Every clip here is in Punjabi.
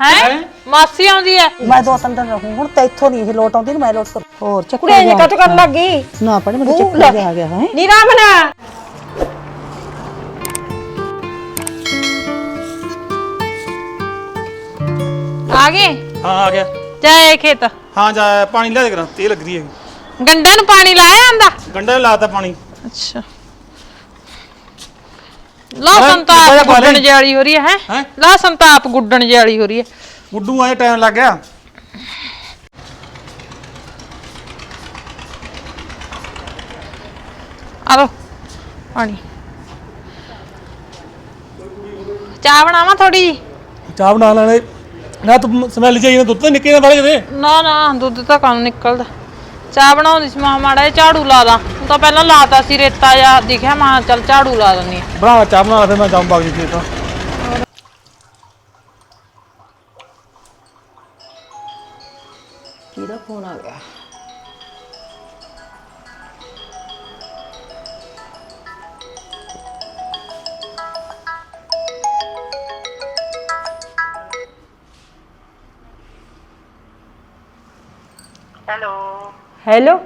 ਹੈ? ਮਾਸੀ ਆਉਂਦੀ ਐ ਮੈਂ ਦੋ ਤਿੰਨ ਦਿਨ ਰਹੂੰ ਹੁਣ ਤੇ ਇੱਥੋਂ ਨਹੀਂ ਇਹ ਲੋਟ ਆਉਂਦੀ ਨਾ ਮੈਂ ਲੋਟ ਕਰ ਹੋਰ ਚੱਕਰ ਕੁੜੇ ਕੱਟ ਕਰਨ ਲੱਗ ਗਈ? ਨਾ ਪੜੇ ਮੇਰੇ ਚੱਕਰ ਜਿਹਾ ਆ ਗਿਆ ਹੈ। ਨੀ। ਰਾਮਨਾ ਆ ਗਏ? ਹਾਂ ਆ ਗਿਆ। ਜਾਏ ਖੇਤ। ਹਾਂ ਜਾ ਪਾਣੀ ਲਿਆ ਦੇ ਕਰਾਂ ਤੇ ਲੱਗ ਰਹੀ ਹੈ ਗੰਡਾ ਨੂੰ ਪਾਣੀ ਲਾਇਆ ਆਂਦਾ? ਗੰਡਾ ਲਾਤਾ ਪਾਣੀ। ਅੱਛਾ। ਲਾ? ਸੰਤਾਪ ਗੁੱਡਣ? ਜਾਲੀ ਹੋ ਰਹੀ ਹੈ ਹੈਂ? ਹੈ? ਲਾ ਸੰਤਾਪ ਗੁੱਡਣ ਜਾਲੀ ਹੋ ਰਹੀ ਹੈ। ਗੁੱਡੂ ਆਏ ਟਾਈਮ ਲੱਗ ਗਿਆ। ਆ ਲੋ ਪਾਣੀ। ਚਾਹ ਬਣਾਵਾਂ ਥੋੜੀ ਜੀ? ਚਾਹ ਬਣਾ ਲੈਣੇ। ਨਾ ਤੂੰ ਸਮੈਲ ਜਾਈ ਨਾ ਦੁੱਧ ਤਾਂ ਨਿੱਕੇ ਨਾ ਬੜੇ ਕਿਤੇ। ਨਾ ਨਾ ਦੁੱਧ ਤਾਂ ਕੰਮ ਨਿਕਲਦਾ। ਚਾਹ ਬਣਾਉਂਦੀ ਸੀ ਮਾਂ ਮਾੜਾ ਜਿਹਾ ਝਾੜੂ ਲਾ ਦਾਂ। ਹੁਣ ਤਾਂ ਪਹਿਲਾਂ ਲਾਤਾ ਸੀ ਰੇਤਾ ਜਾਂ ਦਿਖਿਆ ਮਾਂ ਚੱਲ ਝਾੜੂ ਲਾ ਹਾਂ। ਬਣਾ ਚਾਹ ਬਣਾ ਫਿਰ ਮੈਂ ਜਾਊਂ ਬਾਗ ਜੀ ਤਾਂ ਕਿਹਦਾ ਫੋਨ ਆ ਗਿਆ? ਹੈਲੋ। ਹੈਲੋ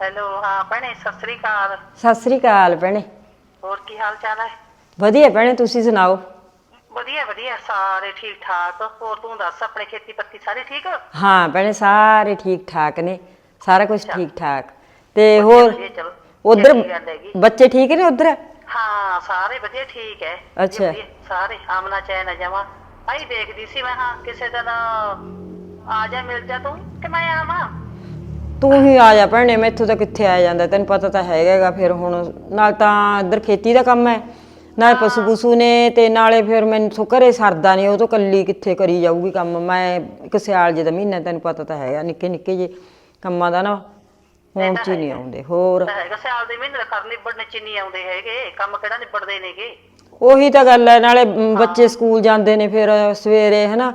ਹੈਲੋ ਹਾਂ ਭੈਣੇ ਸਤਿ ਸ੍ਰੀ ਅਕਾਲ। ਸਤਿ ਸ੍ਰੀ ਅਕਾਲ ਭੈਣੇ। ਹੋਰ ਕੀ ਹਾਲ ਚਾਲ ਹੈ? ਵਧੀਆ ਭੈਣੇ ਤੁਸੀਂ ਸੁਣਾਓ? ਵਧੀਆ ਵਧੀਆ ਸਾਰੇ ਠੀਕ ਠਾਕ। ਹੋਰ ਤੂੰ ਦੱਸ ਆਪਣੇ ਖੇਤੀ ਪੱਤੀ ਸਾਰੇ ਠੀਕ? ਹਾਂ ਭੈਣੇ ਸਾਰੇ ਠੀਕ ਠਾਕ ਨੇ ਸਾਰਾ ਕੁਝ ਠੀਕ ਠਾਕ। ਤੇ ਹੋਰ ਵਧੀਆ ਚਲੋ ਉਧਰ ਚੰਗੀ ਗੱਲ ਹੈਗੀ। ਬੱਚੇ ਠੀਕ ਨੇ ਉਧਰ? ਹਾਂ ਸਾਰੇ ਵਧੀਆ ਠੀਕ ਹੈ। ਅੱਛਾ। ਵਧੀਆ, ਸਾਰੇ ਆਮਨਾ ਚੈਨ ਜਮਾ। ਆਈ ਦੇਖਦੀ ਸੀ ਮੈਂ ਹਾਂ ਕਿਸੇ ਦਿਨ ਆ ਜਾ ਮਿਲ ਜਾ ਤੂੰ ਕਿ ਮੈਂ ਆਵਾਂ? ਤੂੰ ਹੀ ਆ ਜਾ ਭੈਣੇ ਮੈਥੋਂ ਤਾਂ ਕਿੱਥੇ ਆ ਜਾਂਦਾ ਤੈਨੂੰ ਪਤਾ ਤਾਂ ਹੈਗਾਗਾ ਫਿਰ ਹੁਣ। ਨਾਲ ਤਾਂ ਇੱਧਰ ਖੇਤੀ ਦਾ ਕੰਮ ਹੈ ਨਾਲ ਪਸ਼ੂ ਪਸ਼ੂ ਨੇ ਤੇ ਨਾਲੇ ਫਿਰ ਮੈਨੂੰ ਸੋ ਘਰੇ ਸਰਦਾ ਨਹੀਂ ਉਹ ਤੋਂ ਕੱਲੀ ਕਿੱਥੇ ਕਰੀ ਜਾਊਗੀ ਕੰਮ। ਮੈਂ ਇੱਕ ਸਿਆਲ ਜੇ ਦਾ ਮਹੀਨਾ ਤੈਨੂੰ ਪਤਾ ਤਾਂ ਹੈਗਾ ਨਿੱਕੇ ਨਿੱਕੇ ਜੇ ਕੰਮਾਂ ਦਾ ਨਾ ਹੋਣ ਚ ਹੀ ਨਹੀਂ ਆਉਂਦੇ ਹੋਰ। ਤਾਂ ਹੈਗਾ ਸਿਆਲ ਦੇ ਮਹੀਨੇ ਦਾ ਕਰ ਨਿਬੜਨੇ ਚ ਨਹੀਂ ਆਉਂਦੇ ਹੈਗੇ ਕੰਮ ਕਿਹੜਾ ਨਿਬੜਦੇ ਨੇਗੇ? ਉਹੀ ਤਾਂ ਗੱਲ ਹੈ ਨਾਲੇ ਮ, ਬੱਚੇ ਸਕੂਲ ਜਾਂਦੇ ਨੇ ਫਿਰ ਸਵੇਰੇ ਹਨਾ?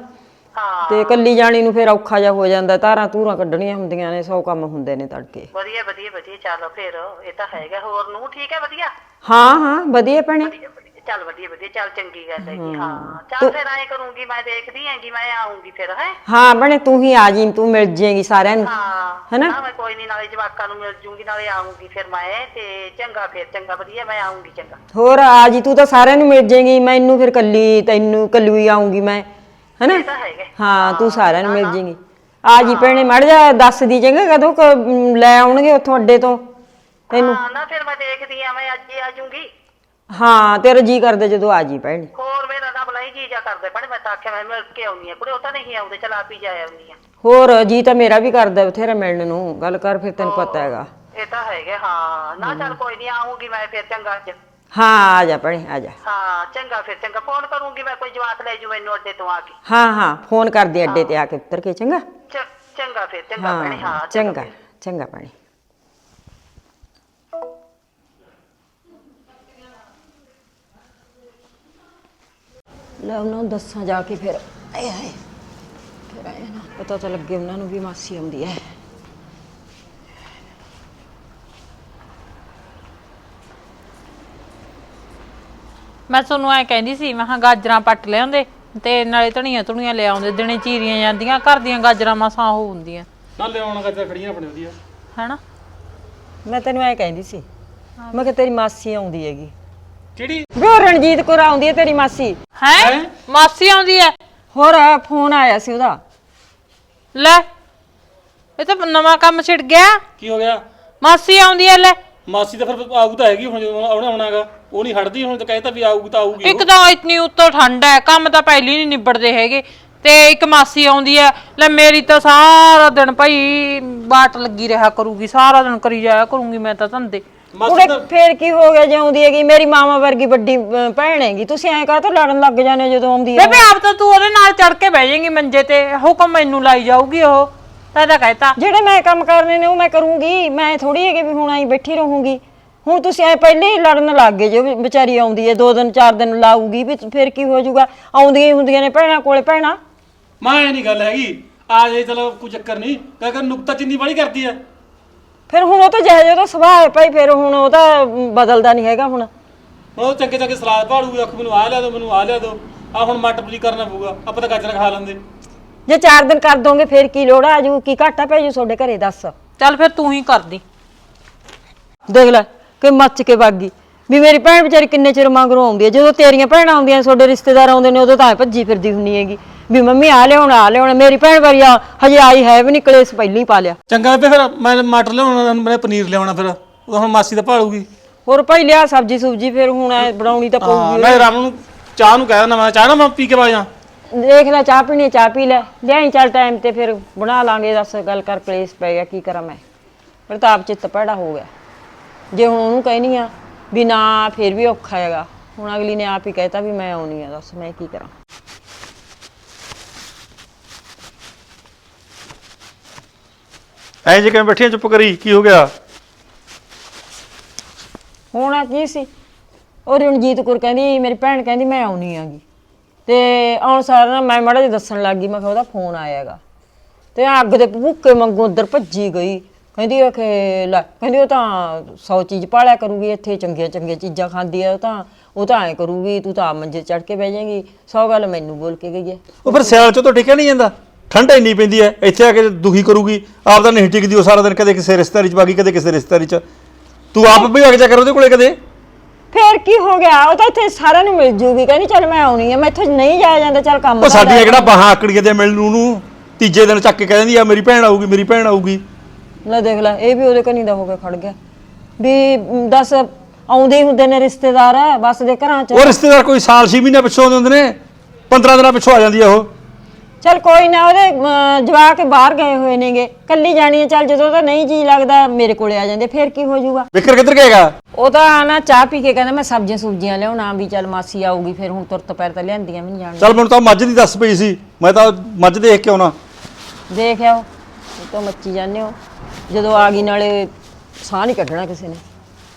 ਹਾਂ। ਤੇ ਕੱਲੀ ਜਾਣੀ ਨੂੰ ਫਿਰ ਔਖਾ ਜਿਹਾ ਹੋ ਜਾਂਦਾ ਧਾਰਾਂ ਧੂਰਾਂ ਕੱਢਣੀਆਂ ਹੁੰਦੀਆਂ ਨੇ ਸੌ ਕੰਮ ਹੁੰਦੇ ਨੇ ਤੜਕੇ। ਵਧੀਆ ਵਧੀਆ ਵਧੀਆ ਚੱਲ ਫਿਰ ਇਹ ਤਾਂ ਹੈਗਾ ਹੋਰ ਨੂੰ ਠੀਕ ਹੈ ਵਧੀਆ? ਹਾਂ ਹਾਂ ਵਧੀਆ ਭੈਣੇ। ਵਧੀਆ ਵਧੀਆ ਚੱਲ ਵਧੀਆ ਵਧੀਆ ਚੱਲ ਚੰਗੀ ਗੱਲ ਹੈ। ਜੀ ਹਾਂ ਚੱਲ ਫਿਰ ਐਂ ਕਰੂੰਗੀ ਮੈਂ ਦੇਖਦੀ ਆਂਗੀ ਮੈਂ ਆਉਂਗੀ ਫਿਰ ਹੈ। ਹਾਂ ਭੈਣੇ ਤੂੰ ਹੀ ਆ ਜੀ ਤੂੰ ਮਿਲ ਜੇਗੀ ਸਾਰਿਆਂ ਨੂੰ ਹਾਂ ਹੈਨਾ? ਨਾ ਮੈਂ ਕੋਈ ਨਹੀਂ ਨਾਲੇ ਜਵਾਕਾਂ ਨੂੰ ਮਿਲ ਜੂੰਗੀ ਨਾਲੇ ਆਉਂਗੀ ਫਿਰ ਮੈਂ ਤੇ ਚੰਗਾ ਫਿਰ ਚੰਗਾ ਵਧੀਆ ਮੈਂ ਆਉਂਗੀ ਚੰਗਾ। ਹੋਰ ਆ ਜੀ ਤੂੰ ਤਾਂ ਸਾਰਿਆਂ ਨੂੰ ਮਿਲ ਜੇਗੀ ਮੈਨੂੰ ਫਿਰ ਕੱਲੀ ਤੈਨੂੰ ਕੱਲੂ ਹੀ ਆਉਂਗੀ ਮੈਂ। ਹੈਨਾ? ਹਾਂ ਤੂੰ ਸਾਰਿਆਂ ਨੂੰ ਮਿਲ ਜੇਗੀ। ਆ ਜੀ ਭੈਣੇ ਮੜ ਜਾ ਦੱਸ ਦੀ ਚੰਗਾ ਕਦੋਂ ਕੁ, ਲੈ ਆਉਣਗੇ ਉੱਥੋਂ ਅੱਡੇ ਤੋਂ? ਤੈਨੂੰ ਹਾਂ ਨਾ ਫਿਰ ਮੈਂ ਦੇਖਦੀ ਆ ਮੈਂ ਅੱਜ ਹੀ ਆ ਜੂੰਗੀ। ਹਾਂ ਤੇਰਾ ਜੀ ਕਰਦੇ ਜਦੋਂ ਆ ਜੀ ਭੈਣੇ। ਹੋਰ ਮੇਰਾ ਨਾ ਬਲਾਈ ਜੀ ਜਾ ਕਰਦੇ ਪੜੇ ਮੈਂ ਤਾਂ ਆਖਿਆ ਮੈਂ ਮਿਲ ਕੇ ਆਉਣੀ ਆ। ਕੁੜੇ ਉਹ ਤਾਂ ਨਹੀਂ ਆਉਂਦੇ ਚਲ ਆਪ ਹੀ ਜਾ ਆਉਣੀ ਆ। ਹੋਰ ਜੀ ਤਾਂ ਮੇਰਾ ਵੀ ਕਰਦਾ ਬਥੇਰਾ ਮਿਲਣ ਨੂੰ। ਗੱਲ ਕਰ ਫਿਰ ਤੈਨੂੰ ਪਤਾ ਹੈਗਾ। ਇਹ ਤਾਂ ਹੈਗਾ ਹਾਂ। ਨਾ ਚੱਲ ਕੋਈ ਨਹੀਂ ਆਉਂਗੀ ਮੈਂ ਫਿਰ ਚੰਗਾ ਅੱਜ। ਹਾਂ ਆ ਜਾ ਭੈਣੇ ਆ ਜਾ। ਹਾਂ ਚੰਗਾ ਫਿਰ ਚੰਗਾ। ਫੋਨ ਕਰੂੰਗੀ ਮੈਂ ਕੋਈ ਜਵਾਕ ਲੈ ਜੂ ਮੈਨੂੰ ਅੱਡੇ ਤੋਂ ਆ ਕੇ। ਹਾਂ ਹਾਂ ਫੋਨ ਕਰਦੀ ਅੱਡੇ ਤੇ ਆ ਕੇ ਉੱਤਰ ਕੇ ਚੰਗਾ? ਚ- ਚੰਗਾ ਫਿਰ ਚੰਗਾ ਭੈਣੇ ਹਾਂ ਹਾਂ ਚੰਗਾ ਫਿਰ। ਚੰਗਾ ਭੈਣੇ। ਲੈ ਉਹਨਾਂ ਨੂੰ ਦੱਸਾਂ ਜਾ ਕੇ ਫਿਰ। ਆਏ ਹਾਏ ਫਿਰ ਆਏ ਨਾ ਪਤਾ ਤਾਂ ਲੱਗੇ ਉਹਨਾਂ ਨੂੰ ਵੀ ਮਾਸੀ ਆਉਂਦੀ ਹੈ। ਮੈਂ ਤੁਹਾਨੂੰ ਐ ਕਹਿੰਦੀ ਸੀ ਮੈਂ ਕਿਹਾ ਗਾਜਰਾਂ ਪੱਟ ਲਿਆਉਂਦੇ ਤੇ ਨਾਲੇ ਧਣੀਆਂ ਧੁਣੀਆਂ ਲੈ ਆਉਂਦੇ ਦਿਨੇ ਚੀਰੀਆਂ ਜਾਂਦੀਆਂ ਘਰ ਦੀਆਂ ਗਾਜਰਾਂ ਮਸਾਂ ਉਹ ਹੁੰਦੀਆਂ। ਨਾ ਲਿਆਉਣਾ ਗੱਜਾ ਖੜੀਆਂ ਆਪਣੇ ਵਧੀਆ। ਹੈਨਾ? ਮੈਂ ਤੈਨੂੰ ਐ ਕਹਿੰਦੀ ਸੀ ਮੈਂ ਕਿਹਾ ਤੇਰੀ ਮਾਸੀ ਆਉਂਦੀ ਹੈਗੀ। ਕਿਹੜੀ? ਵੀ ਉਹ ਰਣਜੀਤ ਕੌਰ ਆਉਂਦੀ ਹੈ ਤੇਰੀ ਮਾਸੀ। ਹੈ? ਮਾਸੀ ਆਉਂਦੀ ਐ ਹੋਰ ਫੋਨ ਆਇਆ ਸੀ ਉਹਦਾ। ਲੈ ਇਹ ਤਾਂ ਨਵਾਂ ਕੰਮ ਛਿੜ ਗਿਆ। ਕੀ ਹੋ ਗਿਆ? ਮਾਸੀ ਆਉਂਦੀ ਐ ਲੈ। ਮਾਸੀ ਤਾਂ ਫਿਰ ਆਊ ਤਾਂ ਹੈਗੀ ਹੁਣ ਜਦੋਂ ਆਉਣਾ ਆਉਣਾਗਾ ਉਹ ਨਹੀਂ ਹਟਦੀ ਹੁਣ ਤਾਂ ਕਹਿੰਦਾ ਵੀ ਆਊਗੀ ਤਾਂ ਆਊਗੀ ਇੱਕ ਤਾਂ ਇਤਨੀ ਉੱਤੋਂ ਠੰਡ ਹੈ ਕੰਮ ਤਾਂ ਪਹਿਲੀ ਨਹੀਂ ਨਿਬੜਦੇ ਹੈਗੇ। ਤੇ ਇੱਕ ਮਾਸੀ ਆਉਂਦੀ ਐ ਲੈ ਮੇਰੀ ਤਾਂ ਸਾਰਾ ਦਿਨ ਭਾਈ ਬਾਟ ਲੱਗੀ ਰਿਹਾ ਕਰੂਗੀ ਸਾਰਾ ਦਿਨ ਕਰੀ ਜਾਇਆ ਕਰੂੰਗੀ ਮੈਂ ਤਾਂ ਧੰਦੇ। ਮਾਸੀ ਤਾਂ ਫੇਰ ਕੀ ਹੋ ਗਿਆ ਜੇ ਆਉਂਦੀ ਹੈਗੀ ਮੇਰੀ ਮਾਮਾ ਵਰਗੀ ਵੱਡੀ ਅਹ, ਭੈਣ ਹੈਗੀ ਤੁਸੀਂ ਐਂ ਕਾਹ ਤੋਂ ਲੜਨ ਲੱਗ ਜਾਂਦੇ ਹੋ ਜਦੋਂ ਆਉਂਦੀ ਹੈ? ਬੇਬੇ ਆਪ ਤਾਂ ਤੂੰ ਉਹਦੇ ਨਾਲ ਚੜ ਕੇ ਬਹਿ ਜਾਏਂਗੀ ਮੰਜੇ ਤੇ ਹੁਕਮ ਮੈਨੂੰ ਲਾਈ ਜਾਊਗੀ ਉਹ ਤਾਂ ਤਾਂ ਕਹਿਤਾ। ਜਿਹੜੇ ਮੈਂ ਕੰਮ ਕਰਨੇ ਨੇ ਉਹ ਮੈਂ ਕਰੂੰਗੀ ਮੈਂ ਥੋੜੀ ਹੈਗੀ ਵੀ ਹੁਣ ਆਈ ਬੈਠੀ ਰਹੂੰਗੀ। ਹੁਣ ਤੁਸੀਂ ਐ ਪਹਿਲੇ ਹੀ ਲੜਨ ਲੱਗ ਗਏ ਜੋ ਵੀ ਵਿਚਾਰੀ ਆਉਂਦੀ ਹੈ ਦੋ ਦਿਨ ਚਾਰ ਦਿਨ ਲਾਊਗੀ ਵੀ ਫਿਰ ਕੀ ਹੋ ਜਾਊਗਾ? ਆਉਂਦੀਆਂ ਹੀ ਹੁੰਦੀਆਂ ਨੇ ਭੈਣਾਂ ਕੋਲੇ ਭੈਣਾਂ। ਮਾਂ ਇਹ ਨਹੀਂ ਗੱਲ ਹੈਗੀ। ਆ ਜੇ ਚਲੋ ਕੋਈ ਚੱਕਰ ਨਹੀਂ ਕਹਿੰਦਾ ਨੁਕਤਾ ਚਿੰਨੀ ਬੜੀ ਕਰਦੀ ਆ। ਫਿਰ ਹੁਣ ਉਹ ਤਾਂ ਜਿਹੋ ਜਿਹਾ ਉਹਦਾ ਸੁਭਾਅ ਹੈ ਭਾਈ ਫਿਰ ਹੁਣ ਉਹ ਤਾਂ ਬਦਲਦਾ ਨਹੀਂ ਹੈਗਾ ਹੁਣ। ਹੁਣ ਉਹ ਚੰਗੇ ਚੰਗੇ ਸਲਾਦ ਭਾੜੂਗੀ ਅੱਖ ਮੈਨੂੰ ਆ ਲਿਆ ਦੋ ਮੈਨੂੰ ਆ ਲਿਆ ਦੋ ਆ ਹੁਣ ਮਟਰ ਪਲੀ ਕਰਨਾ ਪਊਗਾ ਆਪਾਂ ਤਾਂ ਗਾਜਰਾਂ ਖਾ ਲੈਂਦੇ। ਜੇ 4 ਦਿਨ ਕਰ ਦੋਗੇ ਫਿਰ ਕੀ ਲੋੜ ਆ? ਜੂ ਕੀ ਘਾਟਾ ਪੈ ਜੂ ਤੁਹਾਡੇ ਘਰੇ ਦੱਸ। ਚੱਲ ਫਿਰ ਤੂੰ ਹੀ ਕਰਦੀ। ਦੇਖ ਲੈ ਕਿ ਮੱਚ ਕੇ ਵਾਗੀ ਵੀ ਮੇਰੀ ਭੈਣ ਵਿਚਾਰੀ ਕਿੰਨੇ ਚਿਰ ਮਗਰੋਂ ਆਉਂਦੀ ਹੈ। ਜਦੋਂ ਤੇਰੀਆਂ ਭੈਣਾਂ ਆਉਂਦੀਆਂ ਨੇ, ਤੁਹਾਡੇ ਰਿਸ਼ਤੇਦਾਰ ਆਉਂਦੇ ਨੇ ਉਦੋਂ ਤਾਂ ਐਂ ਭੱਜੀ ਫਿਰਦੀ ਹੁੰਨੀ ਹੈਗੀ। ਵੀ ਮੰਮੀ ਆ ਲਿਆਉਣਾ ਆ ਲਿਆਉਣਾ। ਮੇਰੀ ਭੈਣ ਵਾਰੀ ਆ ਹਜੇ ਆਈ ਹੈ ਵੀ ਨਹੀਂ ਕਲੇਸ਼ ਪਹਿਲਾਂ ਹੀ ਪਾ ਲਿਆ। ਚੰਗਾ ਬੇ ਫਿਰ ਮੈਂ ਮਟਰ ਲਿਆਉਣਾ ਮੈਂ ਪਨੀਰ ਲਿਆਉਣਾ ਫਿਰ। ਉਹ ਹੁਣ ਮਾਸੀ ਦਾ ਭਾਲੂਗੀ। ਹੋਰ ਭਾਈ ਲਿਆ ਸਬਜੀ ਸੁਬਜੀ ਫਿਰ ਹੁਣ ਐ ਬਣਾਉਣੀ ਤਾਂ ਹਾਂ ਪਊਗੀ ਮੈਂ ਰਾਮ ਨੂੰ ਚਾਹ ਨੂੰ ਕਹਿ ਦਿੰਦਾ ਮੈਂ ਚਾਹ ਨਾ ਮੈਂ ਪੀ ਕੇ ਬਾਜਾਂ ਦੇਖ ਲੈ ਚਾਹ ਪੀਣੀ ਹੈ, ਚਾਹ ਪੀ ਲੈ। ਲਿਆਈ ਚੱਲ ਟਾਈਮ ਤੇ ਫਿਰ ਬਣਾ ਲਾਂਗੇ ਦੱਸ ਗੱਲ ਕਰ ਕਲੇਸ਼ ਪੈ ਗਿਆ ਕੀ ਕਰਾਂ ਮੈਂ। ਪ੍ਰਤਾਪ ਚਿੱਤ ਭੈੜਾ ਹੋ ਗਿਆ। ਜੇ ਹੁਣ ਉਹਨੂੰ ਕਹਿਨੀ ਆ ਵੀ ਨਾ ਫਿਰ ਵੀ ਔਖਾ ਹੈਗਾ। ਹੁਣ ਅਗਲੀ ਨੇ ਆਪ ਹੀ ਕਹਿਤਾ ਵੀ ਮੈਂ ਆਉਣੀ ਆ ਦੱਸ ਮੈਂ ਕੀ ਕਰਾਂ। ਐਂ ਜੇ ਕਿਵੇਂ ਬੈਠੀਆਂ ਚੁੱਪ ਕਰੀ ਕੀ ਹੋ ਗਿਆ? ਹੋਣਾ ਕੀ ਸੀ? ਉਹ ਰਣਜੀਤ ਕੌਰ ਕਹਿੰਦੀ ਮੇਰੀ ਭੈਣ ਕਹਿੰਦੀ ਮੈਂ ਆਉਣੀ ਆਗੀ। ਤੇ ਆਉਣ ਸਾਰ ਨਾ ਮੈਂ ਮਾੜਾ ਜਿਹਾ ਦੱਸਣ ਲੱਗ ਗਈ ਮੈਂ ਕਿਹਾ ਉਹਦਾ ਫੋਨ ਆਇਆਗਾ ਤੇ ਅੱਗ ਦੇ ਭੁੱਕੇ ਮੰਗੂ ਉਧਰ ਭੱਜੀ ਗਈ। ਕਹਿੰਦੀ ਉਹ ਕਿ ਲੈ ਕਹਿੰਦੀ ਉਹ ਤਾਂ 100 ਚੀਜ਼ ਪਾਲਿਆ ਕਰੂਗੀ ਇੱਥੇ ਚੰਗੀਆਂ ਚੰਗੀਆਂ ਚੀਜ਼ਾਂ ਖਾਂਦੀ ਆ ਉਹ ਤਾਂ ਉਹ ਤਾਂ ਐ ਕਰੂਗੀ ਤੂੰ ਤਾਂ ਮੰਜੇ ਚੜ ਕੇ ਬਹਿ ਜਾਏਗੀ 100 ਗੱਲ ਮੈਨੂੰ ਬੋਲ ਕੇ ਗਈ ਹੈ ਉਹ ਫਿਰ ਸਿਆਲ ਚ ਤਾਂ ਟਿਕਿਆ ਨਹੀਂ ਜਾਂਦਾ ਠੰਡ ਇੰਨੀ ਪੈਂਦੀ ਐ ਇੱਥੇ ਆ ਕੇ ਦੁਖੀ ਕਰੂਗੀ ਆਪ ਤਾਂ ਨਹੀਂ ਟਿਕਦੀ ਉਹ ਸਾਰਾ ਦਿਨ ਕਦੇ ਕਿਸੇ ਰਿਸ਼ਤੇਦਾਰੀ ਚ ਬਾਗੀ ਕਦੇ ਕਿਸੇ ਰਿਸ਼ਤੇਦਾਰੀ ਚ। ਤੂੰ ਆਪ ਵੀ ਵਗ ਜਾ ਕਰ ਉਹਦੇ ਕੋਲੇ ਕਦੇ। ਫੇਰ ਕੀ ਹੋ ਗਿਆ? ਉਹ ਤਾਂ ਇੱਥੇ ਸਾਰਿਆਂ ਨੂੰ ਮਿਲ ਜੂਗੀ ਕਹਿੰਦੀ ਚੱਲ ਮੈਂ ਆਉਣੀ ਆ ਮੈਂ ਇੱਥੇ ਨਹੀਂ ਜਾਇਆ ਜਾਂਦਾ ਚੱਲ ਕੰਮ ਉਹ ਸਾਡੀ ਧੰਦਾ ਕਿਹੜਾ ਬਾਹਾਂ ਆਕੜੀਆਂ ਤੇ ਮਿਲਣ ਨੂੰ ਤੀਜੇ ਦਿਨ ਚੱਕ ਕੇ ਕਹਿ ਦਿੰਦੀ ਆ ਮੇਰੀ ਭੈਣ ਆਊਗੀ ਮੇਰੀ ਭੈਣ ਆਊਗੀ। ਲੈ ਦੇਖ ਲੈ ਇਹ ਵੀ ਉਹਦੇ ਕਨੀ ਦਾ ਹੋ ਕੇ ਖੜ ਗਿਆ। ਵੀ ਮ, ਦੱਸ ਆਉਂਦੇ ਹੀ ਹੁੰਦੇ ਨੇ ਰਿਸ਼ਤੇਦਾਰ ਬਸ ਦੇ ਘਰਾਂ 'ਚ। ਉਹ ਰਿਸ਼ਤੇਦਾਰ ਕੋਈ ਸਾਲ 6 ਮਹੀਨੇ ਪਿੱਛੋਂ ਆਉਂਦੇ ਹੁੰਦੇ ਨੇ 15 ਦਿਨਾਂ ਪਿੱਛੋਂ ਆ ਜਾਂਦੀ ਆ ਉਹ। ਚੱਲ ਕੋਈ ਨਾ ਉਹਦੇ ਅਮ, ਜਵਾਕ ਬਾਹਰ ਗਏ ਹੋਏ ਨੇਗੇ। ਕੱਲੀ ਜਾਣੀ ਹੈ ਚੱਲ ਜਦੋਂ ਤਾਂ ਨਹੀਂ ਜੀ ਲੱਗਦਾ ਮੇਰੇ ਕੋਲੇ ਆ ਜਾਂਦੇ ਫੇਰ ਕੀ ਹੋ ਜਾਊਗਾ? ਵਿਕਰ ਕਿੱਧਰ ਗਏਗਾ ਉਹ ਤਾਂ ਨਾ ਚਾਹ ਪੀ ਕੇ ਕਹਿੰਦਾ ਮੈਂ ਸਬਜ਼ੀਆਂ ਸੁਬਜ਼ੀਆਂ ਲਿਆਉਣਾ ਵੀ ਚੱਲ ਮਾਸੀ ਆਊਗੀ ਫਿਰ ਹੁਣ ਤੁਰਤ ਪੈਰ ਤਾਂ ਲਿਆਂਦੀਆਂ ਵੀ ਨਹੀਂ ਜਾਣ ਚੱਲ ਮੈਨੂੰ ਤਾਂ ਮੱਝ ਦੀ ਦੱਸ ਪਈ ਸੀ ਮੈਂ ਤਾਂ ਮੱਝ ਦੇਖ ਕੇ ਆਉਣਾ। ਦੇਖ ਆਓ ਤਾਂ ਮੱਚੀ ਜਾਂਦੇ ਹੋ। ਜਦੋਂ ਆ ਗਈ ਨਾਲੇ ਸਾਹ ਨਹੀਂ ਕੱਢਣਾ ਕਿਸੇ ਨੇ।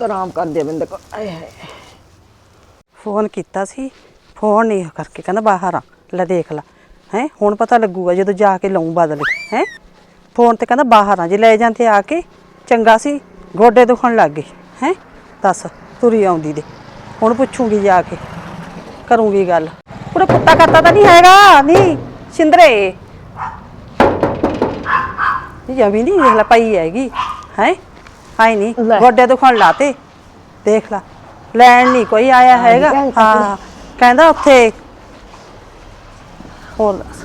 ਆਰਾਮ ਕਰਦੇ ਬਿੰਦਕ ਆਏ ਹਾਏ। ਫੋਨ ਕੀਤਾ ਸੀ। ਫੋਨ ਨਹੀਂ ਕਰਕੇ ਕਹਿੰਦਾ ਬਾਹਰ ਆ। ਲੈ ਦੇਖ ਲੈ। ਹੈ, ਹੁਣ ਪਤਾ ਲੱਗੂਗਾ ਜਦੋਂ ਜਾ ਕੇ ਲਾਉਂ ਬਦਲ। ਹੈ? ਫੋਨ ਤੇ ਕਹਿੰਦਾ ਬਾਹਰ ਆ। ਜੇ ਲੈ ਜਾਂਦੇ ਆ ਕੇ, ਚੰਗਾ ਸੀ। ਗੋਡੇ ਦੁਖਣ ਲੱਗ ਗਏ। ਹੈ? ਦੱਸ, ਤੁਰੀ ਆਉਂਦੀ ਦੇ। ਹੁਣ ਪੁੱਛੂਗੀ ਜਾ ਕੇ। ਕਰੂੰਗੀ ਗੱਲ। ਉਹਦਾ ਕੁੱਤਾ ਕਰਤਾ ਤਾਂ ਨਹੀਂ ਹੈਗਾ। ਨਹੀਂ, ਸਿੰਦਰੇ। ਇਹ ਜਮੀ ਨਹੀਂ ਦੇਖ ਲੈ ਪਈ ਹੈਗੀ ਹੈ? ਆਈ ਨਹੀਂ ਲੈ। ਗੋਡੇ ਦੁਖਣ ਲਾਤੇ ਦੇਖ ਲੈ। ਲੈਣ ਨਹੀਂ ਕੋਈ ਆਇਆ ਹੈਗਾ। ਭੈਣ ਹਾਂ ਕਹਿੰਦਾ ਉੱਥੇ। ਹੋਰ ਦੱਸ,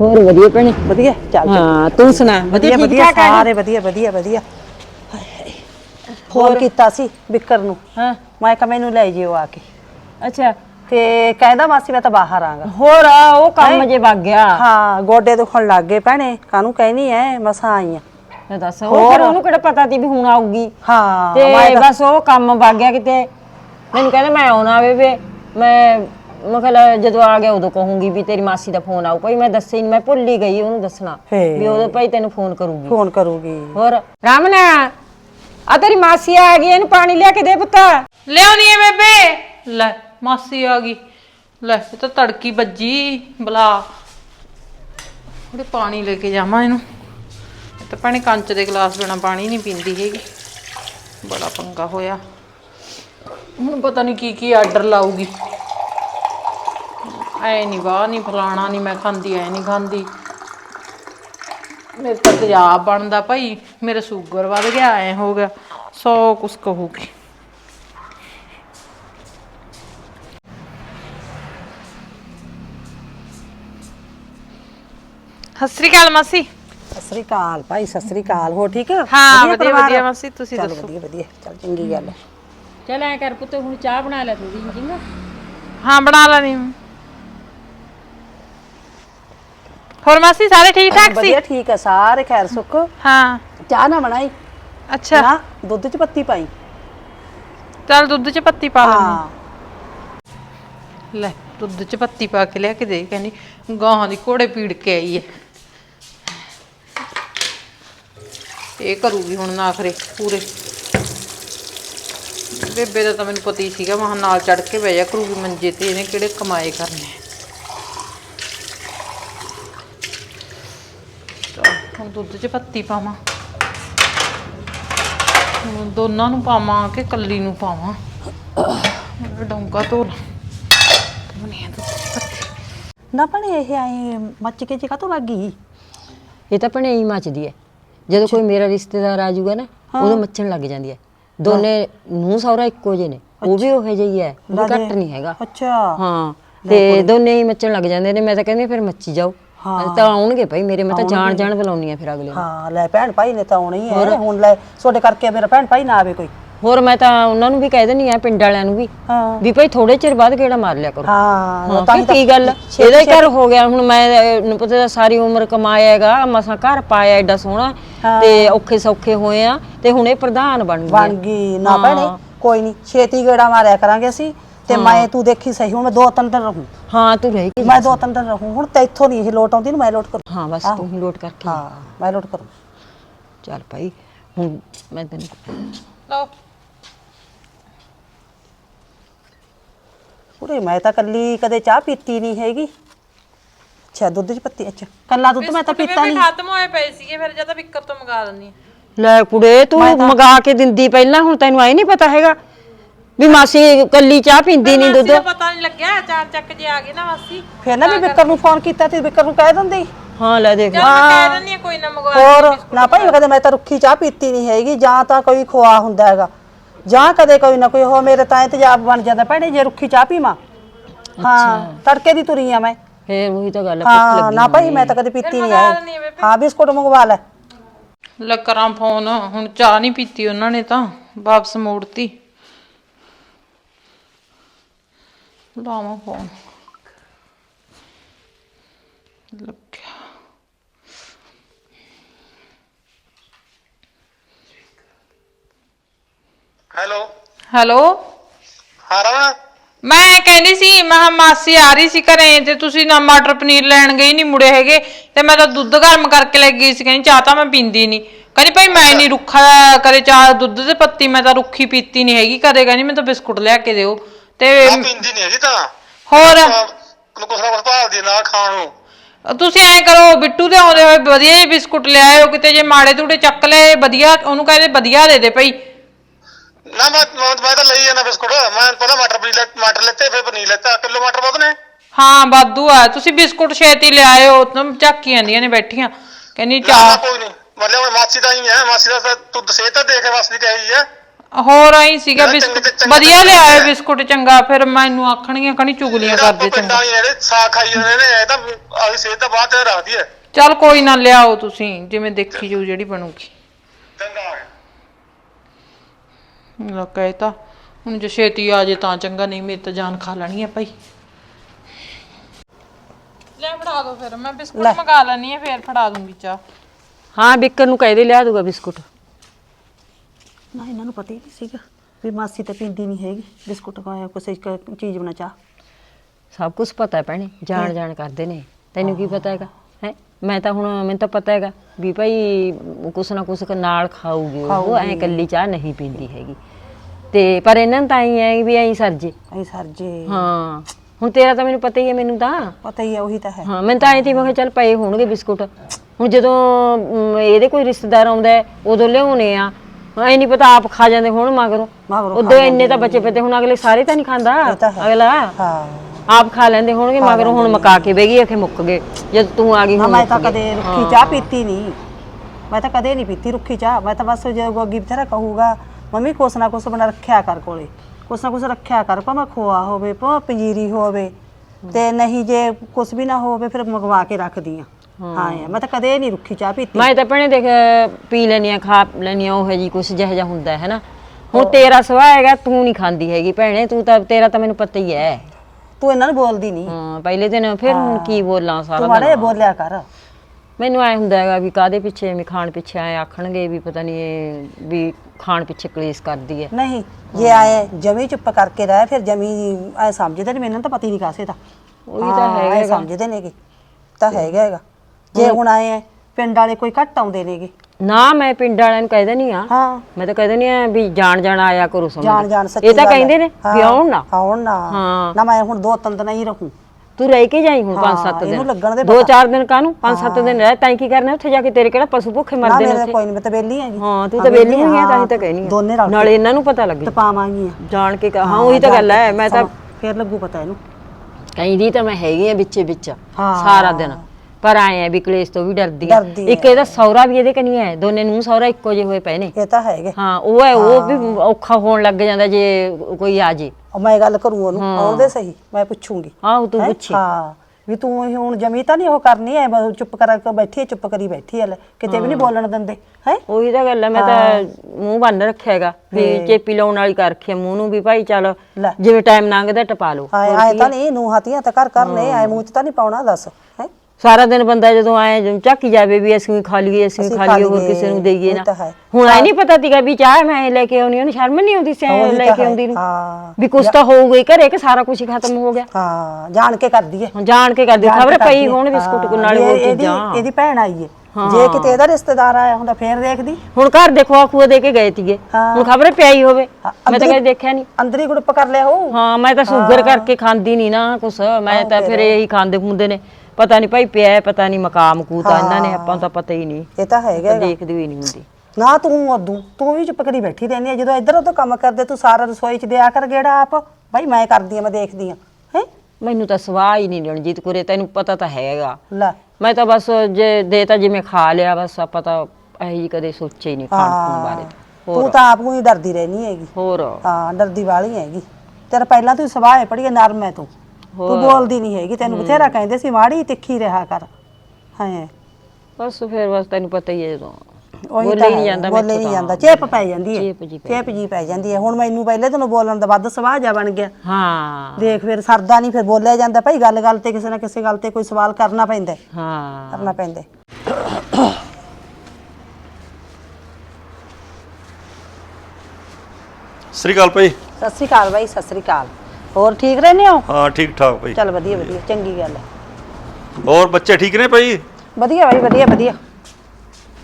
ਹੋਰ ਵਧੀਆ ਭੈਣੇ? ਵਧੀਆ ਚੱਲ ਹਾਂ ਤੂੰ ਸੁਣਾ। ਵਧੀਆ ਠੀਕ ਵਧੀਆ ਠਾਕ ਆ? ਸਾਰੇ ਵਧੀਆ ਵਧੀਆ ਵਧੀਆ। ਫੋਨ ਕੀਤਾ ਸੀ ਬਿੱਕਰ ਨੂੰ। ਹਾਂ। ਮੈਂ ਕਿਹਾ ਮੈਨੂੰ ਲੈ ਜਿਓ ਆ ਕੇ। ਅੱਛਾ ਤੇ ਕਹਿੰਦਾ ਮਾਸੀ ਮੈਂ ਤਾਂ ਬਾਹਰ ਆਂਗਾ। ਹੋਰ ਆ, ਉਹ ਕੰਮ ਜੇ ਵਗ ਗਿਆ। ਹਾਂ ਗੋਡੇ ਦੁਖਣ ਲੱਗ ਗਏ ਭੈਣੇ ਕਾਹਨੂੰ ਕਹਿਨੀ ਐ ਮਸਾਂ ਆਈ ਆ। ਮੈਂ ਦੱਸ ਉਹ ਫਿਰ ਉਹਨੂੰ ਕਿਹੜਾ ਪਤਾ ਸੀ ਵੀ ਹੁਣ ਆਊਗੀ? ਹਾਂ ਤੇ ਮੈਂ ਤਾਂ- ਬਸ ਉਹ ਕੰਮ ਵਗ ਗਿਆ ਕਿਤੇ। ਮੈਨੂੰ ਕਹਿੰਦਾ ਮੈਂ ਆਉਣਾ ਵੇ ਮੈਂ ਮੈਂ ਕਿਹਾ ਲੈ ਜਦੋਂ ਆ ਗਿਆ ਉਦੋਂ ਕਹੂੰਗੀ ਵੀ ਤੇਰੀ ਮਾਸੀ ਦਾ ਫੋਨ ਆਊ। ਭਾਈ ਮੈਂ ਦੱਸੇ ਨਹੀਂ ਮੈਂ ਭੁੱਲ ਹੀ ਗਈ ਉਹਨੂੰ ਦੱਸਣਾ। ਵੀ ਉਹਦੇ ਭਾਈ ਤੈਨੂੰ ਫੋਨ ਕਰੂਗੀ। ਫੋਨ ਕਰੂਗੀ। ਹੋਰ ਰਾਮਨਾ ਆ ਤੇਰੀ ਮਾਸੀ ਆ ਗਈ ਇਹਨੂੰ ਪਾਣੀ ਲਿਆ ਕੇ ਦੇ ਪੁੱਤ। ਲਿਆਉਣੀ ਐ ਬੇਬੇ। ਲੈ ਮਾਸੀ ਆ ਗਈ। ਲੈ, ਇਹ ਤਾਂ ਤੜਕੀ ਵੱਜੀ, ਬਲਾ। ਉਹਦੇ ਪਾਣੀ ਲੈ ਕੇ ਜਾਵਾਂ ਇਹਨੂੰ। ਇਹ ਤਾਂ ਭੈਣੇ ਕੰਚ ਦੇ ਗਲਾਸ ਬਿਨਾ ਪਾਣੀ ਨਹੀਂ ਪੀਂਦੀ ਹੈਗੀ। ਬੜਾ ਪੰਗਾ ਹੋਇਆ। ਹੁਣ ਪਤਾ ਨਹੀਂ ਕੀ ਕੀ ਆਰਡਰ ਲਾਊਗੀ। ਐ ਨਹੀਂ, ਵਾਹ ਨਹੀਂ, ਫਲਾਣਾ ਨਹੀਂ, ਮੈਂ ਖਾਂਦੀ, ਐ ਨਹੀਂ ਖਾਂਦੀ। ਮੇਰੇ ਤਾਂ ਤੇਜ਼ਾਬ ਬਣਦਾ ਭਾਈ, ਮੇਰੇ ਸ਼ੂਗਰ ਵੱਧ ਗਿਆ, ਐ ਹੋ ਗਿਆ, ਸੌ ਕੁਛ ਕਹੂਗੀ। ਸਤਿ ਸ੍ਰੀ ਅਕਾਲ ਮਾਸੀ। ਸਤਿ ਸ੍ਰੀ ਅਕਾਲ ਭਾਈ ਸਤਿ ਸ੍ਰੀ ਅਕਾਲ। ਹੋ ਠੀਕ ਆ? ਹਾਂ ਵਧੀਆ ਪਰਿਵਾਰ? ਵਧੀਆ ਮਾਸੀ ਤੁਸੀਂ ਚੱਲ ਦੱਸੋ? ਵਧੀਆ ਵਧੀਆ। ਚੱਲ ਚੰਗੀ ਗੱਲ ਹੈ ਚੱਲ ਐ ਕਰ ਪੁੱਤ ਹੁਣ ਚਾਹ ਬਣਾ ਲੈ ਤੂੰ ਵੀ ਚੰਗਾ ਹਾਂ ਬਣਾ ਲੈਣੀ। ਹੋਰ ਮਾਸੀ ਸਾਰੇ ਠੀਕ ਠਾਕ ਸੀ? ਵਧੀਆ ਠੀਕ ਆ ਸਾਰੇ ਖੈਰ ਸੁੱਖ। ਹਾਂ। ਚਾਹ ਨਾ ਬਣਾਈ। ਅੱਛਾ। ਨਾ ਦੁੱਧ ਚ ਪੱਤੀ ਪਾਈ। ਚੱਲ ਦੁੱਧ 'ਚ ਪੱਤੀ ਪਾ ਲੈਣੀ ਹਾਂ। ਲੈ ਦੁੱਧ 'ਚ ਪੱਤੀ ਪਾ ਕੇ ਲਿਆ ਕੇ ਦੇ ਕਹਿੰਦੀ ਗਾਹਾਂ ਦੀ ਘੋੜੇ ਪੀੜ ਕੇ ਆਈ ਹੈ ਇਹ ਕਰੂਗੀ ਹੁਣ ਨਾਖਰੇ ਪੂਰੇ। ਬੇਬੇ ਦਾ ਤਾਂ ਮੈਨੂੰ ਪਤਾ ਹੀ ਸੀਗਾ ਮਹਾਂ ਨਾਲ ਚੜ ਕੇ ਬਹਿ ਜਾ ਕਰੂਗੀ ਮੰਜੇ ਤੇ ਇਹਨੇ ਕਿਹੜੇ ਕਮਾਏ ਕਰਨੇ ਤਾਂ ਹੁਣ ਦੁੱਧ 'ਚ ਪੱਤੀ ਪਾਵਾਂ। ਹੁਣ ਦੋਨਾਂ ਨੂੰ ਪਾਵਾਂ ਕਿ ਕੱਲੀ ਨੂੰ ਪਾਵਾਂ? ਡੌਂਕਾ ਧੋ ਲਾ ਬਣੀ ਦੁੱਧ 'ਚ ਨਾ ਭੈਣੇ ਇਹ ਆਏ ਮੱਚ ਕੇ ਜੀ ਕਾਤੋਂ ਲੱਗੀ ਇਹ ਤਾਂ ਭਣੇ ਹੀ ਮੱਚਦੀ ਹੈ ਜਦੋਂ ਕੋਈ ਮੇਰਾ ਰਿਸ਼ਤੇਦਾਰ ਆ ਜਾਊਗਾ ਨਾ ਉਦੋਂ ਮੱਚਣ ਲੱਗ ਜਾਂਦੀ ਹੈ। ਦੋਨੇ ਨੂੰ ਸਹੁਰਾ ਇੱਕੋ ਜਿਹੇ ਨੇ ਉਹ ਵੀ ਉਹੋ ਜਿਹਾ ਹੀ ਹੈ ਉਹ ਵੀ ਘੱਟ ਨਹੀਂ ਹੈਗਾ। ਅੱਛਾ। ਹਾਂ ਤੇ ਦੋਨੇ ਹੀ ਮੱਚਣ ਲੱਗ ਜਾਂਦੇ ਨੇ ਮੈਂ ਤਾਂ ਕਹਿੰਦੀ ਹਾਂ ਫਿਰ ਮੱਚੀ ਜਾਓ। ਤਾਂ ਆਉਣਗੇ ਭਾਈ ਮੇਰੇ ਮੈਂ ਤਾਂ ਜਾਣ ਜਾਣ ਬੁਲਾਉਣੀ ਆ ਫਿਰ ਅਗਲੇ ਨੂੰ। ਹਾਂ ਲੈ ਭੈਣ ਭਾਈ ਨੇ ਤਾਂ ਆਉਣਾ ਹੀ ਹੈ। ਹੁਣ ਲੈ ਤੁਹਾਡੇ ਕਰਕੇ ਮੇਰਾ ਭੈਣ ਭਾਈ ਨਾ ਆਵੇ ਕੋਈ। ਹੋਰ ਮੈਂ ਤਾਂ ਉਹਨਾਂ ਨੂੰ ਵੀ ਕਹਿ ਦਿੰਦੀ ਆ ਪਿੰਡ ਵਾਲਿਆਂ ਨੂੰ ਵੀ ਹਾਂ। ਵੀ ਭਾਈ ਥੋੜੇ ਚਿਰ ਬਾਅਦ ਕਿਹੜਾ ਮਾਰ ਲਿਆ ਕਰੋ। ਹਾਂ ਤਾਂ ਕਿ ਗੱਲ? ਇਹਦਾ ਹੀ ਘਰ ਹੋ ਗਿਆ। ਹੁਣ ਮੈਂ ਨੂੰ ਪਤਾ ਤਾਂ ਸਾਰੀ ਉਮਰ ਕਮਾਇਆ ਹੈਗਾ ਮਸਾਂ ਘਰ ਪਾਇਆ ਐਡਾ ਸੋਹਣਾ ਤੇ ਔਖੇ ਸੌਖੇ ਹੋਏ ਆ ਤੇ ਹੁਣ ਇਹ ਪ੍ਰਧਾਨ ਬਣ ਗਏ। ਬਣ ਗਈ। ਨਾ ਭੈਣੇ ਕੋਈ ਨਹੀਂ ਛੇਤੀ ਗੇੜਾ ਮਾਰਿਆ ਕਰਾਂਗੇ ਅਸੀਂ ਤੇ ਮੈਂ ਤੂੰ ਦੇਖੀ ਸਹੀ ਹੁਣ ਮੈਂ ਦੋ ਤਿੰਨ ਦਿਨ ਰਹੂੰ। ਹਾਂ ਤੂੰ ਰਹੀ ਕਿ ਮੈਂ ਦੋ ਤਿੰਨ ਦਿਨ ਰਹੂੰ। ਹੁਣ ਤੇ ਇੱਥੋਂ ਨਹੀਂ ਇਹ ਲੋਟ ਆਉਂਦੀ ਨਾ ਮੈਂ ਲੋਟ ਕਰੂੰ। ਹਾਂ ਬਸ ਤੂੰ ਹੀ ਲੋਟ ਕਰਕੇ ਹਾਂ ਮੈਂ ਲੋਟ ਕਰੂੰ। ਚੱਲ ਭਾਈ ਹੁਣ ਮੈਂ ਤੈਨੂੰ ਲਓ। ਉਰੇ ਮੈਂ ਤਾਂ ਕੱਲੀ ਕਦੇ ਚਾਹ ਪੀਤੀ ਨਹੀਂ ਹੈਗੀ। ਅੱਛਾ ਦੁੱਧ ਚ ਪੱਤੀ ਅੱਛਾ। ਕੱਲਾ ਦੁੱਧ ਮੈਂ ਤਾਂ ਪੀਤਾ ਨਹੀਂ। ਖਤਮ ਹੋਏ ਪਏ ਸੀਗੇ ਫਿਰ ਜਾਂ ਤਾਂ ਵਿਕਰ ਤੋਂ ਮੰਗਾ ਆ। ਲੈ ਕੁੜੇ ਤੂੰ ਮੰਗਾ ਕੇ ਦਿੰਦੀ ਪਹਿਲਾਂ ਹੁਣ ਤੈਨੂੰ ਆਈ ਨਹੀਂ ਪਤਾ ਹੈਗਾ ਵੀ ਮਾਸੀ ਕੱਲੀ ਚਾਹ ਪੀਂਦੀ ਨਹੀਂ ਦੁੱਧ। ਪਤਾ ਨਹੀਂ ਲੱਗਿਆ ਚਾਰ ਚੱਕ ਜੇ ਆ ਗਏ ਨਾ ਮਾਸੀ। ਫਿਰ ਨਾ ਵੀ ਵਿਕਰ ਨੂੰ ਫੋਨ ਕੀਤਾ ਤੇ ਵਿਕਰ ਨੂੰ ਕਹਿ ਦਿੰਦੀ। ਹਾਂ ਲੈ ਦੇਖ। ਮੈਂ ਕਹਿ ਦਿੰਦੀ ਆ ਕੋਈ ਨਾ ਮੰਗਵਾ ਹੋਰ ਨਾ ਭਾਈ ਕਦੇ ਮੈਂ ਤਾਂ ਰੁੱਖੀ ਚਾਹ ਪੀਤੀ ਨਹੀਂ ਹੈਗੀ ਜਾਂ ਤਾਂ ਕੋਈ ਖੋਆ ਹੁੰਦਾ ਹੈਗਾ। ਜਾਂ ਕਦੇ ਕੋਈ ਨਾ ਕੋਈ ਹੋ ਮੇਰੇ ਤਾਂ ਇਹ ਤੇਜ਼ਾਬ ਬਣ ਜਾਂਦਾ ਭੈਣੇ ਜੇ ਰੁੱਖੀ ਚਾਹ ਪੀਵਾਂ। ਹਾਂ ਤੜਕੇ ਦੀ ਤੁਰੀ ਆ ਮੈਂ। ਫੇਰ ਉਹੀ ਤਾਂ ਗੱਲ ਆ, ਭੁੱਖ ਹਾਂ ਲੱਗੀ ਨਾ ਭਾਈ ਮੈਂ ਤਾਂ ਕਦੇ ਪੀਤੀ ਨਹੀਂ ਹੈ ਹਾਂ ਬਿਸਕੁਟ ਮੰਗਵਾ ਲੈ। ਲੈ ਕਰਾਂ ਫੋਨ ਹੁਣ ਚਾਹ ਨਹੀਂ ਪੀਤੀ ਉਹਨਾਂ ਨੇ ਤਾਂ ਵਾਪਸ ਮੋੜਤੀ। ਲਾਵਾਂ ਫੋਨ ਲੱਗਿਆ ਹੈਲੋ। ਹੈਲੋ। ਹਾਂ ਰਮਨ ਮੈਂ ਕਹਿੰਦੀ ਸੀ ਮੈਂ ਕਿਹਾ ਮਾਸੀ ਆ ਰਹੀ ਸੀ ਘਰੇ ਤੇ ਤੁਸੀਂ ਨਾ ਮਟਰ ਪਨੀਰ ਲੈਣ ਗਏ ਨਹੀਂ ਮੁੜੇ ਹੈਗੇ ਤੇ ਮੈਂ ਤਾਂ ਦੁੱਧ ਗਰਮ ਕਰਕੇ ਲੈ ਗਈ ਸੀ ਕਹਿੰਦੀ ਚਾਹ ਤਾਂ ਮੈਂ ਪੀਂਦੀ ਨਹੀਂ ਕਹਿੰਦੀ ਭਾਈ ਮੈਂ ਨਹੀਂ ਰੁੱਖਾ ਕਰੇ ਚਾਹ ਦੁੱਧ ਤੇ ਪੱਤੀ ਮੈਂ ਤਾਂ ਰੁੱਖੀ ਪੀਤੀ ਨਹੀਂ ਹੈਗੀ ਕਦੇ ਕਹਿੰਦੀ ਮੈਨੂੰ ਤਾਂ ਬਿਸਕੁਟ ਲਿਆ ਕੇ ਦਿਓ। ਤੇ ਆ ਪਿੰਦੀ ਨਹੀਂ ਹੈਗੀ ਤਾਂ? ਹੋਰ? ਨਾ ਕੁਝ ਭਾਲਦੀ ਨਾ ਖਾਣ ਨੂੰ। ਤੁਸੀਂ ਐਂ ਕਰੋ ਬਿੱਟੂ ਦੇ ਆਉਂਦੇ ਹੋਏ ਵਧੀਆ ਜਿਹੇ ਬਿਸਕੁਟ ਲਿਆਇਓ ਕਿਤੇ ਜੇ ਮਾੜੇ ਤੂੜੇ ਚੱਕ ਲਏ ਵਧੀਆ ਉਹਨੂੰ ਕਹਿੰਦੇ ਵਧੀਆ ਦੇ ਦੇ ਭਾਈ। ਨਾ ਮੈਂ ਮੈਂ ਮੈਂ ਤਾਂ ਲਈ ਜਾਣਾ ਬਿਸਕੁਟ। ਮੈਂ ਪਤਾ ਮਟਰ ਪਨੀਰ ਲੈ ਮਟਰ ਲੈਤੇ ਫਿਰ ਪਨੀਰ ਲੈਤਾ। ਕਿਲੋ ਮਟਰ ਬਹੁਤ ਨੇ। ਹਾਂ ਵਾਧੂ ਆ। ਤੁਸੀਂ ਬਿਸਕੁਟ ਛੇਤੀ ਲਿਆਇਓ ਤੁਮ ਝਾਕੀ ਜਾਂਦੀਆਂ ਨੇ ਬੈਠੀਆਂ। ਕਹਿੰਦੀ ਨਾ ਚਾਹ ਕੋਈ ਨਹੀਂ ਮਤਲਬ ਹੁਣ ਮਾਸੀ ਦਾ ਹੀ ਹੈ ਮਾਸੀ ਦਾ ਤਾਂ ਤੂੰ ਦਸੇ ਤਾਂ ਦੇਖ ਵਾਸਦੀ ਕਹੀ ਹੈ ਹੋਰ ਆਈ ਸੀਗਾ ਚੰਗੇ ਬਿਸਕੁਟ। ਤੇ ਚੰਗੇ ਵਧੀਆ ਚੰਗੇ। ਹੈ। ਬਿਸਕੁਟ ਚੰਗਾ। ਫਿਰ ਮੈਨੂੰ ਆਖਣਗੀਆਂ ਕਣੀ ਚੁਗਲੀਆਂ ਕਰਦੇ ਚੰਗਾ। ਵਾਲੇ ਜਿਹੜੇ ਸਾਗ ਖਾਈ ਜਾਂਦੇ ਨੇ ਇਹ ਤਾਂ ਆਹੀ ਸਿਹਤ ਦਾ ਬਾਅਦ ਚ ਰੱਖਦੀ ਹੈ ਚੱਲ ਕੋਈ ਨਾ ਲਿਆਓ ਤੁਸੀਂ। ਜਿਵੇਂ ਦੇਖੀ ਜਾਊ ਜਿਹੜੀ ਬਣੂਗੀ। ਚੰਗਾ। ਲਾ ਕਹਿਤਾ ਹੁਣ ਜੇ ਛੇਤੀ ਆ ਜੇ ਤਾਂ ਚੰਗਾ ਨਹੀਂ ਮੇਰੀ ਤਾਂ ਜਾਨ ਖਾ ਲੈਣੀ ਆ ਭਾਈ। ਲੈ ਫੜਾ ਦੋ ਫਿਰ ਮੈਂ ਬਿਸਕੁਟ ਮੰਗਾ ਲੈਣੀ ਆ ਫਿਰ ਫੜਾ ਦੂੰਗੀ ਚਾਹ। ਹਾਂ ਬਿੱਕਰ ਨੂੰ ਕਹਿ ਦੇ ਲਿਆ ਦੂਗਾ ਬਿਸਕੁਟ। ਨਾ ਇਹਨਾਂ ਨੂੰ ਪਤਾ ਹੀ ਨਹੀਂ ਸੀਗਾ ਵੀ ਮਾਸੀ ਤਾਂ ਪੀਂਦੀ ਨਹੀਂ ਹੈਗੀ ਬਿਸਕੁਟ ਖਾਇਆ ਕਿਸੇ ਕ- ਚੀਜ਼ ਬਣਾ ਚਾਹ। ਸਭ ਕੁਝ ਪਤਾ ਹੈ ਭੈਣੇ ਜਾਣ ਜਾਣ ਕਰਦੇ ਨੇ। ਤੈਨੂੰ ਕੀ ਪਤਾ ਹੈਗਾ? ਮੈਂ ਤਾਂ ਹੁਣ ਮੈਨੂੰ ਤਾਂ ਪਤਾ ਹੈਗਾ ਵੀ ਭਾਈ ਕੁਛ ਨਾ ਕੁਛ ਨਾਲ ਖਾਊਗੀ ਉਹ। ਐ ਕੱਲੀ ਚਾਹ ਨਹੀਂ ਪੀਂਦੀ ਹੈਗੀ। ਤੇ ਪਰ ਇਹਨਾਂ ਨੂੰ ਤਾਂ ਐਂ ਹੈ ਵੀ ਐਂ ਸਰਜੇ ਐ ਸਰ ਜੀ। ਹਾਂ। ਹੁਣ ਤੇਰਾ ਤਾਂ ਮੈਨੂੰ ਪਤਾ ਹੀ ਹੈ ਮੈਨੂੰ ਤਾਂ। ਪਤਾ ਹੀ ਹੈ ਉਹੀ ਤਾਂ ਹੈ। ਹਾਂ ਮੈਂ ਤਾਂ ਐਂ ਤੀ ਮੈਂ ਕਿਹਾ ਚੱਲ ਪਏ ਹੋਣਗੇ ਬਿਸਕੁਟ। ਹੁਣ ਜਦੋਂ ਇਹਦੇ ਕੋਈ ਰਿਸ਼ਤੇਦਾਰ ਆਉਂਦਾ ਹੈ, ਉਦੋਂ ਲਿਆਉਣੇ ਆ। ਐ ਨਹੀਂ ਪਤਾ ਆਪ ਖਾ ਜਾਂਦੇ ਹੁਣ ਮਗਰੋਂ। ਮਗਰੋਂ ਉਦੋਂ ਇੰਨੇ ਤਾਂ ਬੱਚੇ ਪਤੇ ਹੁਣ ਅਗਲੇ ਸਾਰੇ ਤਾਂ ਨਹੀਂ ਖਾਂਦਾ। ਤਾਂ ਹੈ। ਅਗਲਾ। ਹਾਂ। ਆਪ ਖਾ ਲੈਂਦੇ ਹੋਣਗੇ ਮਗਰੋਂ ਹੁਣ ਮਕਾ ਕੇ ਬਹਿ ਗਈ ਆਖੇ ਮੁੱਕ ਗਏ। ਜਦ ਤੂੰ ਆ ਗਈ ਹੁਣ ਮੈਂ ਤਾਂ। ਕਦੇ ਰੁੱਖੀ ਚਾਹ ਪੀਤੀ ਨਹੀਂ। ਮੈਂ ਤਾਂ ਕਦੇ ਨਹੀਂ ਪੀਤੀ ਰੁੱਖੀ ਚਾਹ। ਮੈਂ ਤਾਂ ਬਸ ਜੇ ਗੋਗੀ ਬਥੇਰਾ ਕਹੂਗਾ ਮੰਮੀ ਕੁਛ ਨਾ ਕੁਛ ਬਣਾ ਰੱਖਿਆ ਕਰ ਕੋਲੇ। ਕੁਛ ਨਾ ਕੁਛ ਰੱਖਿਆ ਕਰ ਭਾਵੇਂ ਖੋਆ ਹੋਵੇ ਭਾਵੇਂ ਪੰਜੀਰੀ ਹੋਵੇ। ਤੇ ਨਹੀਂ ਜੇ ਕੁਛ ਵੀ ਨਾ ਹੋਵੇ ਫਿਰ ਮੰਗਵਾ ਕੇ ਰੱਖਦੀ ਆ। ਹਾਂ। ਮੈਂ ਤਾਂ ਕਦੇ ਨਹੀਂ ਰੁੱਖੀ ਚਾਹ ਪੀਤੀ। ਮੈਂ ਤਾਂ ਭੈਣੇ ਦੇਖ ਪੀ ਲੈਣੀ ਆ ਖਾ ਲੈਣੀ ਆ ਉਹ ਜੀ ਕੁਛ ਜਿਹਾ ਜਿਹਾ ਹੁੰਦਾ ਹੈ ਨਾ ਹੁਣ ਤੇਰਾ ਸੁਭਾਅ ਹੈਗਾ ਤੂੰ ਨਹੀਂ ਖਾਂਦੀ ਹੈਗੀ ਭੈਣੇ ਤੂੰ ਤਾਂ ਤੇਰਾ ਤਾਂ ਮੈਨੂੰ ਪਤਾ ਹੀ ਹੈ। ਤੂੰ ਇਹਨਾਂ ਨੂੰ ਬੋਲਦੀ ਨਹੀਂ। ਹਾਂ ਪਹਿਲੇ ਦਿਨ ਫਿਰ ਹੁਣ ਕੀ ਬੋਲਾਂ ਸਾਰਾ ਤੂੰ ਮਾੜੇ ਬੋਲਿਆ ਕਰ। ਮੈਨੂੰ ਐ ਹੁੰਦਾ ਹੈਗਾ ਵੀ ਕਾਦੇ ਪਿੱਛੇ ਐਵੇਂ ਖਾਣ ਪਿੱਛੇ ਐ ਆਖਣਗੇ ਵੀ ਪਤਾ ਨਹੀਂ ਇਹ ਵੀ ਖਾਣ ਪਿੱਛੇ ਕਲੇਸ਼ ਕਰਦੀ ਹੈ। ਨਹੀਂ ਜੇ ਆਏ ਜਮੀ ਚੁੱਪ ਕਰਕੇ ਰਹਿ ਫਿਰ ਜਮੀ ਐ ਸਮਝਦੇ ਨੇ ਮੈਨੂੰ ਤਾਂ ਪਤਾ ਹੀ ਨਹੀਂ ਕਾਸੇ ਦਾ। ਉਹੀ ਤਾਂ ਹੈਗਾ ਐਂ ਹੈਗਾ। ਸਮਝਦੇ ਨੇਗੇ। ਤਾਂ ਹੈਗਾ ਹੈਗਾ। ਜੇ ਹੁਣ ਆਏ ਆ ਪਿੰਡ ਵਾਲੇ ਕੋਈ ਘੱਟ ਆਉਂਦੇ ਨੇਗੇ। ਨਾ ਮੈਂ ਪਿੰਡ ਵਾਲਿਆਂ ਨੂੰ ਕਹਿ ਦੇਣੀ ਆ ਹਾਂ। ਮੈਂ ਤਾਂ ਕਹਿ ਦੇਣੀ ਆ ਵੀ ਜਾਣ ਜਾਣ ਆਇਆ ਕਰੋ ਸਮਝ ਜਾਣ ਜਾਣ ਸੱਚੀ ਇਹ ਤਾਂ ਗੱਲ ਕਹਿੰਦੇ। ਨੇ ਹਾਂ, ਵੀ ਆਉਣ ਨਾ। ਆਉਣ ਨਾ। ਹਾਂ। ਨਾ ਮੈਂ ਹੁਣ ਦੋ ਤਿੰਨ ਦਿਨ ਹੀ ਰਹੂੰ। ਤੂੰ ਰਹਿ ਕੇ ਜਾਈ ਹੁਣ ਹਾਂ, 5-7 ਇਹਨੂੰ ਦਿਨ ਲੱਗਣ ਦੇ ਦੋ ਪਤਾ। ਚਾਰ ਦਿਨ ਕਾਹਨੂੰ? 5-7 ਦਿਨ ਰਹਿ ਤਾਂ ਕੀ ਕਰਨਾ? ਉੱਥੇ ਜਾ ਕੇ ਤੇਰੇ ਕਿਹੜਾ ਪਸ਼ੂ ਭੁੱਖੇ ਨਾ ਮਰਦੇ ਨੇ ਮੇਰੇ ਉੱਥੇ? ਕੋਈ ਨਹੀਂ ਮੈਂ ਤਾਂ ਵਿਹਲੀ ਹੈਗੀ। ਹਾਂ ਤੂੰ ਤਾਂ ਵੇਲੀ ਹੋਈ ਆ ਤਾਂ ਹੀ ਤਾਂ ਕਹਿਨੀ ਆ। ਦੋਨੇ ਰਲ ਨਾਲੇ ਇਹਨਾਂ ਨੂੰ ਪਤਾ ਲੱਗੇ ਤੇ ਪਾਵਾਂਗੀ ਜਾਣ ਕੇ ਕਹਾ ਹਾਂ ਉਹੀ ਤਾਂ ਗੱਲ ਹੈ ਮੈਂ ਤਾਂ ਫਿਰ ਲੱਗੂ ਪਤਾ ਇਹਨੂੰ। ਕਹਿੰਦੀ ਤਾਂ ਮੈਂ ਹੈਗੀ ਆ ਵਿੱਚੇ ਵਿੱਚ ਹਾਂ। ਸਾਰਾ ਦਿਨ। ਪਰ ਆਏ ਆ ਵੀ ਕਲੇਸ਼ ਤੋਂ ਵੀ ਡਰਦੀ ਆ। ਡਰਦੀ ਇੱਕ ਇਹਦਾ ਸੌਰਾ ਵੀ ਇਹਦੇ ਕਨੀ ਹੈ ਦੋਨੇ ਨੂੰ ਸੌਰਾ ਇੱਕੋ ਜਿਹੇ ਹੋਏ ਪਏ ਨੇ। ਇਹ ਤਾਂ ਹੈਗੇ। ਹਾਂ ਉਹ ਹੈ ਉਹ ਵੀ ਔਖਾ ਹੋਣ ਲੱਗ ਜਾਂਦਾ ਜੇ ਕੋਈ ਆ ਜੇ। ਉਹ ਮੈਂ ਗੱਲ ਕਰੂੰ ਉਹਨੂੰ ਆਉਂਦੇ ਸਹੀ ਮੈਂ ਪੁੱਛੂੰਗੀ। ਆਹ ਤੂੰ? ਪੁੱਛੀ। ਹਾਂ ਵੀ ਤੂੰ ਇਹ ਹੁਣ ਜਮੀ ਤਾਂ ਨਹੀਂ ਉਹ ਕਰਨੀ ਐ ਬਸ ਚੁੱਪ ਕਰਾ ਕੇ ਬੈਠੀ ਐ ਚੁੱਪ ਕਰੀ ਬੈਠੀ ਐ ਲੈ। ਕਿਤੇ ਵੀ ਨਹੀਂ ਬੋਲਣ ਦਿੰਦੇ ਹੈ? ਉਹੀ ਤਾਂ ਗੱਲ ਹੈ ਮੈਂ ਤਾਂ ਮੂੰਹ ਬੰਨ ਰੱਖਿਆ ਹੈਗਾ ਵੀ ਚੇਪੀ ਲਾਉਣ ਵਾਲੀ ਕਰ ਰੱਖੀ ਆ ਮੂੰਹ ਨੂੰ ਵੀ ਭਾਈ ਚੱਲ ਲੈ। ਜਿਵੇਂ ਟਾਈਮ ਲੰਘਦਾ ਟਪਾ ਲਓ। ਆਏ ਤਾਂ ਨਹੀਂ ਨੂੰ ਹਤੀਆਂ ਤਾਂ ਕਰ ਕਰਨੇ ਆਏ ਮੂੰਹ ਚ ਤਾਂ ਨਹੀਂ ਪਾਉਣਾ ਦੱਸ ਹੈ? ਸਾਰਾ ਦਿਨ ਬੰਦਾ ਜਦੋਂ ਆਏ ਜਦੋਂ ਝਾਕੀ ਜਾਵੇ ਵੀ ਅਸੀਂ ਖਾ ਲਈਏ ਅਸੀਂ ਖਾ ਲਈਏ ਹੋਰ ਕਿਸੇ ਨੂੰ ਦੇਈਏ ਨਾ। ਹੈ। ਹੁਣ ਐ ਨਹੀਂ ਪਤਾ ਤੀਗਾ ਵੀ ਚਾਹ ਮੈਂ ਲੈ ਕੇ ਆਉਣੀ ਉਹਨੂੰ ਸ਼ਰਮ ਨਹੀਂ ਆਉਂਦੀ ਸੀ ਲੈ ਕੇ ਹੈ, ਆਉਂਦੀ ਨੂੰ। ਹਾਂ। ਵੀ ਕੁਛ ਤਾਂ ਹੋਊਗਾ ਹੀ ਘਰੇ ਕਿ ਸਾਰਾ ਕੁਝ ਹੀ ਖਤਮ ਹੋ ਗਿਆ। ਹਾਂ ਜਾਣ ਕੇ ਕਰਦੀ ਹੁਣ ਜਾਣ ਕੇ ਕਰਦੀ ਖਬਰ ਪਈ। ਹੋਣ ਬਿਸਕੁਟ ਹਾਂ, ਕੋ ਨਾਲੇ ਹੋਰ ਇਹਦੀ- ਚੀਜ਼ਾਂ ਇਹਦੀ ਭੈਣ ਆਈ ਏ। ਜੇ ਕਿਤੇ ਇਹਦਾ ਰਿਸ਼ਤੇਦਾਰ ਆਇਆ ਹੁੰਦਾ ਫੇਰ ਦੇਖਦੀ। ਹੁਣ ਘਰ ਦੇਖੋ ਆਖੂਆ ਦੇ ਕੇ ਗਏ ਤੀਗੇ ਹਾਂ। ਹੁਣ ਖਬਰ ਪਿਆਈ ਹੋਵੇ। ਹਾਂ, ਮੈਂ ਤਾਂ ਕਦੇ ਦੇਖਿਆ ਨਹੀਂ। ਅੰਦਰ ਹੀ ਗੜੁੱਪ ਕਰ ਲਿਆ ਹੋ ਹਾਂ ਮੈਂ ਤਾਂ ਸ਼ੂਗਰ ਕਰਕੇ ਖਾਂਦੀ ਨਹੀਂ ਨਾ ਕੁਛ। ਮੈਂ ਤਾਂ ਫਿਰ ਇਹੀ ਖਾਂਦੇ ਖੁੰਦੇ ਨੇ। ਪਤਾ ਨਹੀਂ ਭਾਈ ਪਿਆ ਹੈ, ਪਤਾ ਨਹੀਂ ਮਕਾਮ ਕੂਤਾ ਇਹਨਾਂ ਨੇ ਆਪਾਂ ਨੂੰ ਤਾਂ ਪਤਾ ਹੀ ਨਹੀਂ। ਇਹ ਤਾਂ ਹੈਗਾ ਦੇਖਦੀ ਵੀ ਨਹੀਂ ਹੁੰਦੀ। ਨਾ ਤੂੰ ਉਦੋਂ ਤੂੰ ਵੀ ਚੁੱਪ ਕਰੀ ਬੈਠੀ ਰਹਿੰਦੀ ਆ ਜਦੋਂ ਇੱਧਰ ਉੱਧਰ ਕੰਮ ਕਰਦੇ ਤੂੰ ਸਾਰਾ ਰਸੋਈ ਚ ਦਿਆ ਕਰ ਗੇੜਾ ਆਪ। ਭਾਈ ਮੈਂ ਕਰਦੀ ਆ ਮੈਂ ਦੇਖਦੀ ਆ। ਹੈ? ਮੈਨੂੰ ਤਾਂ ਸਵਾਹ ਹੀ ਨਹੀਂ ਰਣਜੀਤ ਕੁਰੇ ਤੈਨੂੰ ਪਤਾ ਤਾਂ ਹੈਗਾ। ਲੈ। ਮੈਂ ਤਾਂ ਬਸ ਜੇ ਦੇ ਤਾਂ ਜਿਵੇਂ ਖਾ ਲਿਆ ਬਸ ਆਪਾਂ ਤਾਂ ਇਹੋ ਕਦੇ ਸੋਚੇ ਹੀ ਨਹੀਂ ਖਾਣ ਖੂਣ ਬਾਰੇ। ਤੂੰ ਹੋਰ। ਤਾਂ ਆਪ ਨੂੰ ਹੀ ਡਰਦੀ ਰਹਿਣੀ ਹੈਗੀ। ਹੋਰ। ਹਾਂ ਡਰਦੀ ਵਾਲੀ ਹੈਗੀ। ਤੇਰਾ ਪਹਿਲਾਂ ਤੂੰ ਸਵਾਹ ਹੈ ਪੜੀਏ ਨਰਮ ਹੈ ਤੂੰ। ਤੂੰ ਬੋਲਦੀ ਨਹੀਂ ਹੈਗੀ ਤੈਨੂੰ ਬਥੇਰਾ ਕਹਿੰਦੇ ਸੀ ਮਾੜੀ ਤਿੱਖੀ ਰਿਹਾ ਕਰ। ਹਾਂ। ਬਸ ਫਿਰ ਬਸ ਤੈਨੂੰ ਪਤਾ ਹੀ ਹੈ ਜਦੋਂ। ਉਹੀ ਬੋਲੇ ਤਾਂ ਨਹੀਂ ਜਾਂਦਾ ਬੋਲੇ ਨਹੀਂ ਤਾਂ। ਜਾਂਦਾ ਚੇਪ ਪੈ ਜਾਂਦੀ ਹੈ। ਚੇਪ ਜੀ ਪੈ ਜਾਂਦੀ। ਹੈ। ਹੁਣ ਮੈਨੂੰ ਪਹਿਲੇ ਤੈਨੂੰ ਬੋਲਣ ਦਾ ਵੱਧ ਸਵਾਹ ਜਾ ਬਣ ਗਿਆ। ਹਾਂ। ਦੇਖ ਫਿਰ ਸਰਦਾ ਨਹੀਂ ਫਿਰ ਬੋਲਿਆ ਜਾਂਦਾ। ਭਾਈ ਗੱਲ ਗੱਲ ਤੇ ਕਿਸੇ ਨਾ ਕਿਸੇ ਗੱਲ ਤੇ ਕੋਈ ਸਵਾਲ ਕਰਨਾ ਪੈਂਦਾ ਹੈ, ਕਰਨਾ ਪੈਂਦਾ। ਸ੍ਰੀ ਅਕਾਲ ਭਾਈ। ਸਤਿ ਸ੍ਰੀ ਅਕਾਲ ਬਾਈ ਸਤਿ ਸ੍ਰੀ ਅਕਾਲ। ਹੋਰ ਠੀਕ ਰਹਿੰਦੇ ਹੋ? ਹਾਂ ਠੀਕ ਠਾਕ ਭਾਈ। ਚੱਲ ਵਧੀਆ ਵਧੀਆ ਚੰਗੀ ਗੱਲ ਹੈ। ਹੋਰ ਬੱਚੇ ਠੀਕ ਨੇ ਭਾਈ? ਵਧੀਆ ਬਾਈ ਵਧੀਆ ਵਧੀਆ।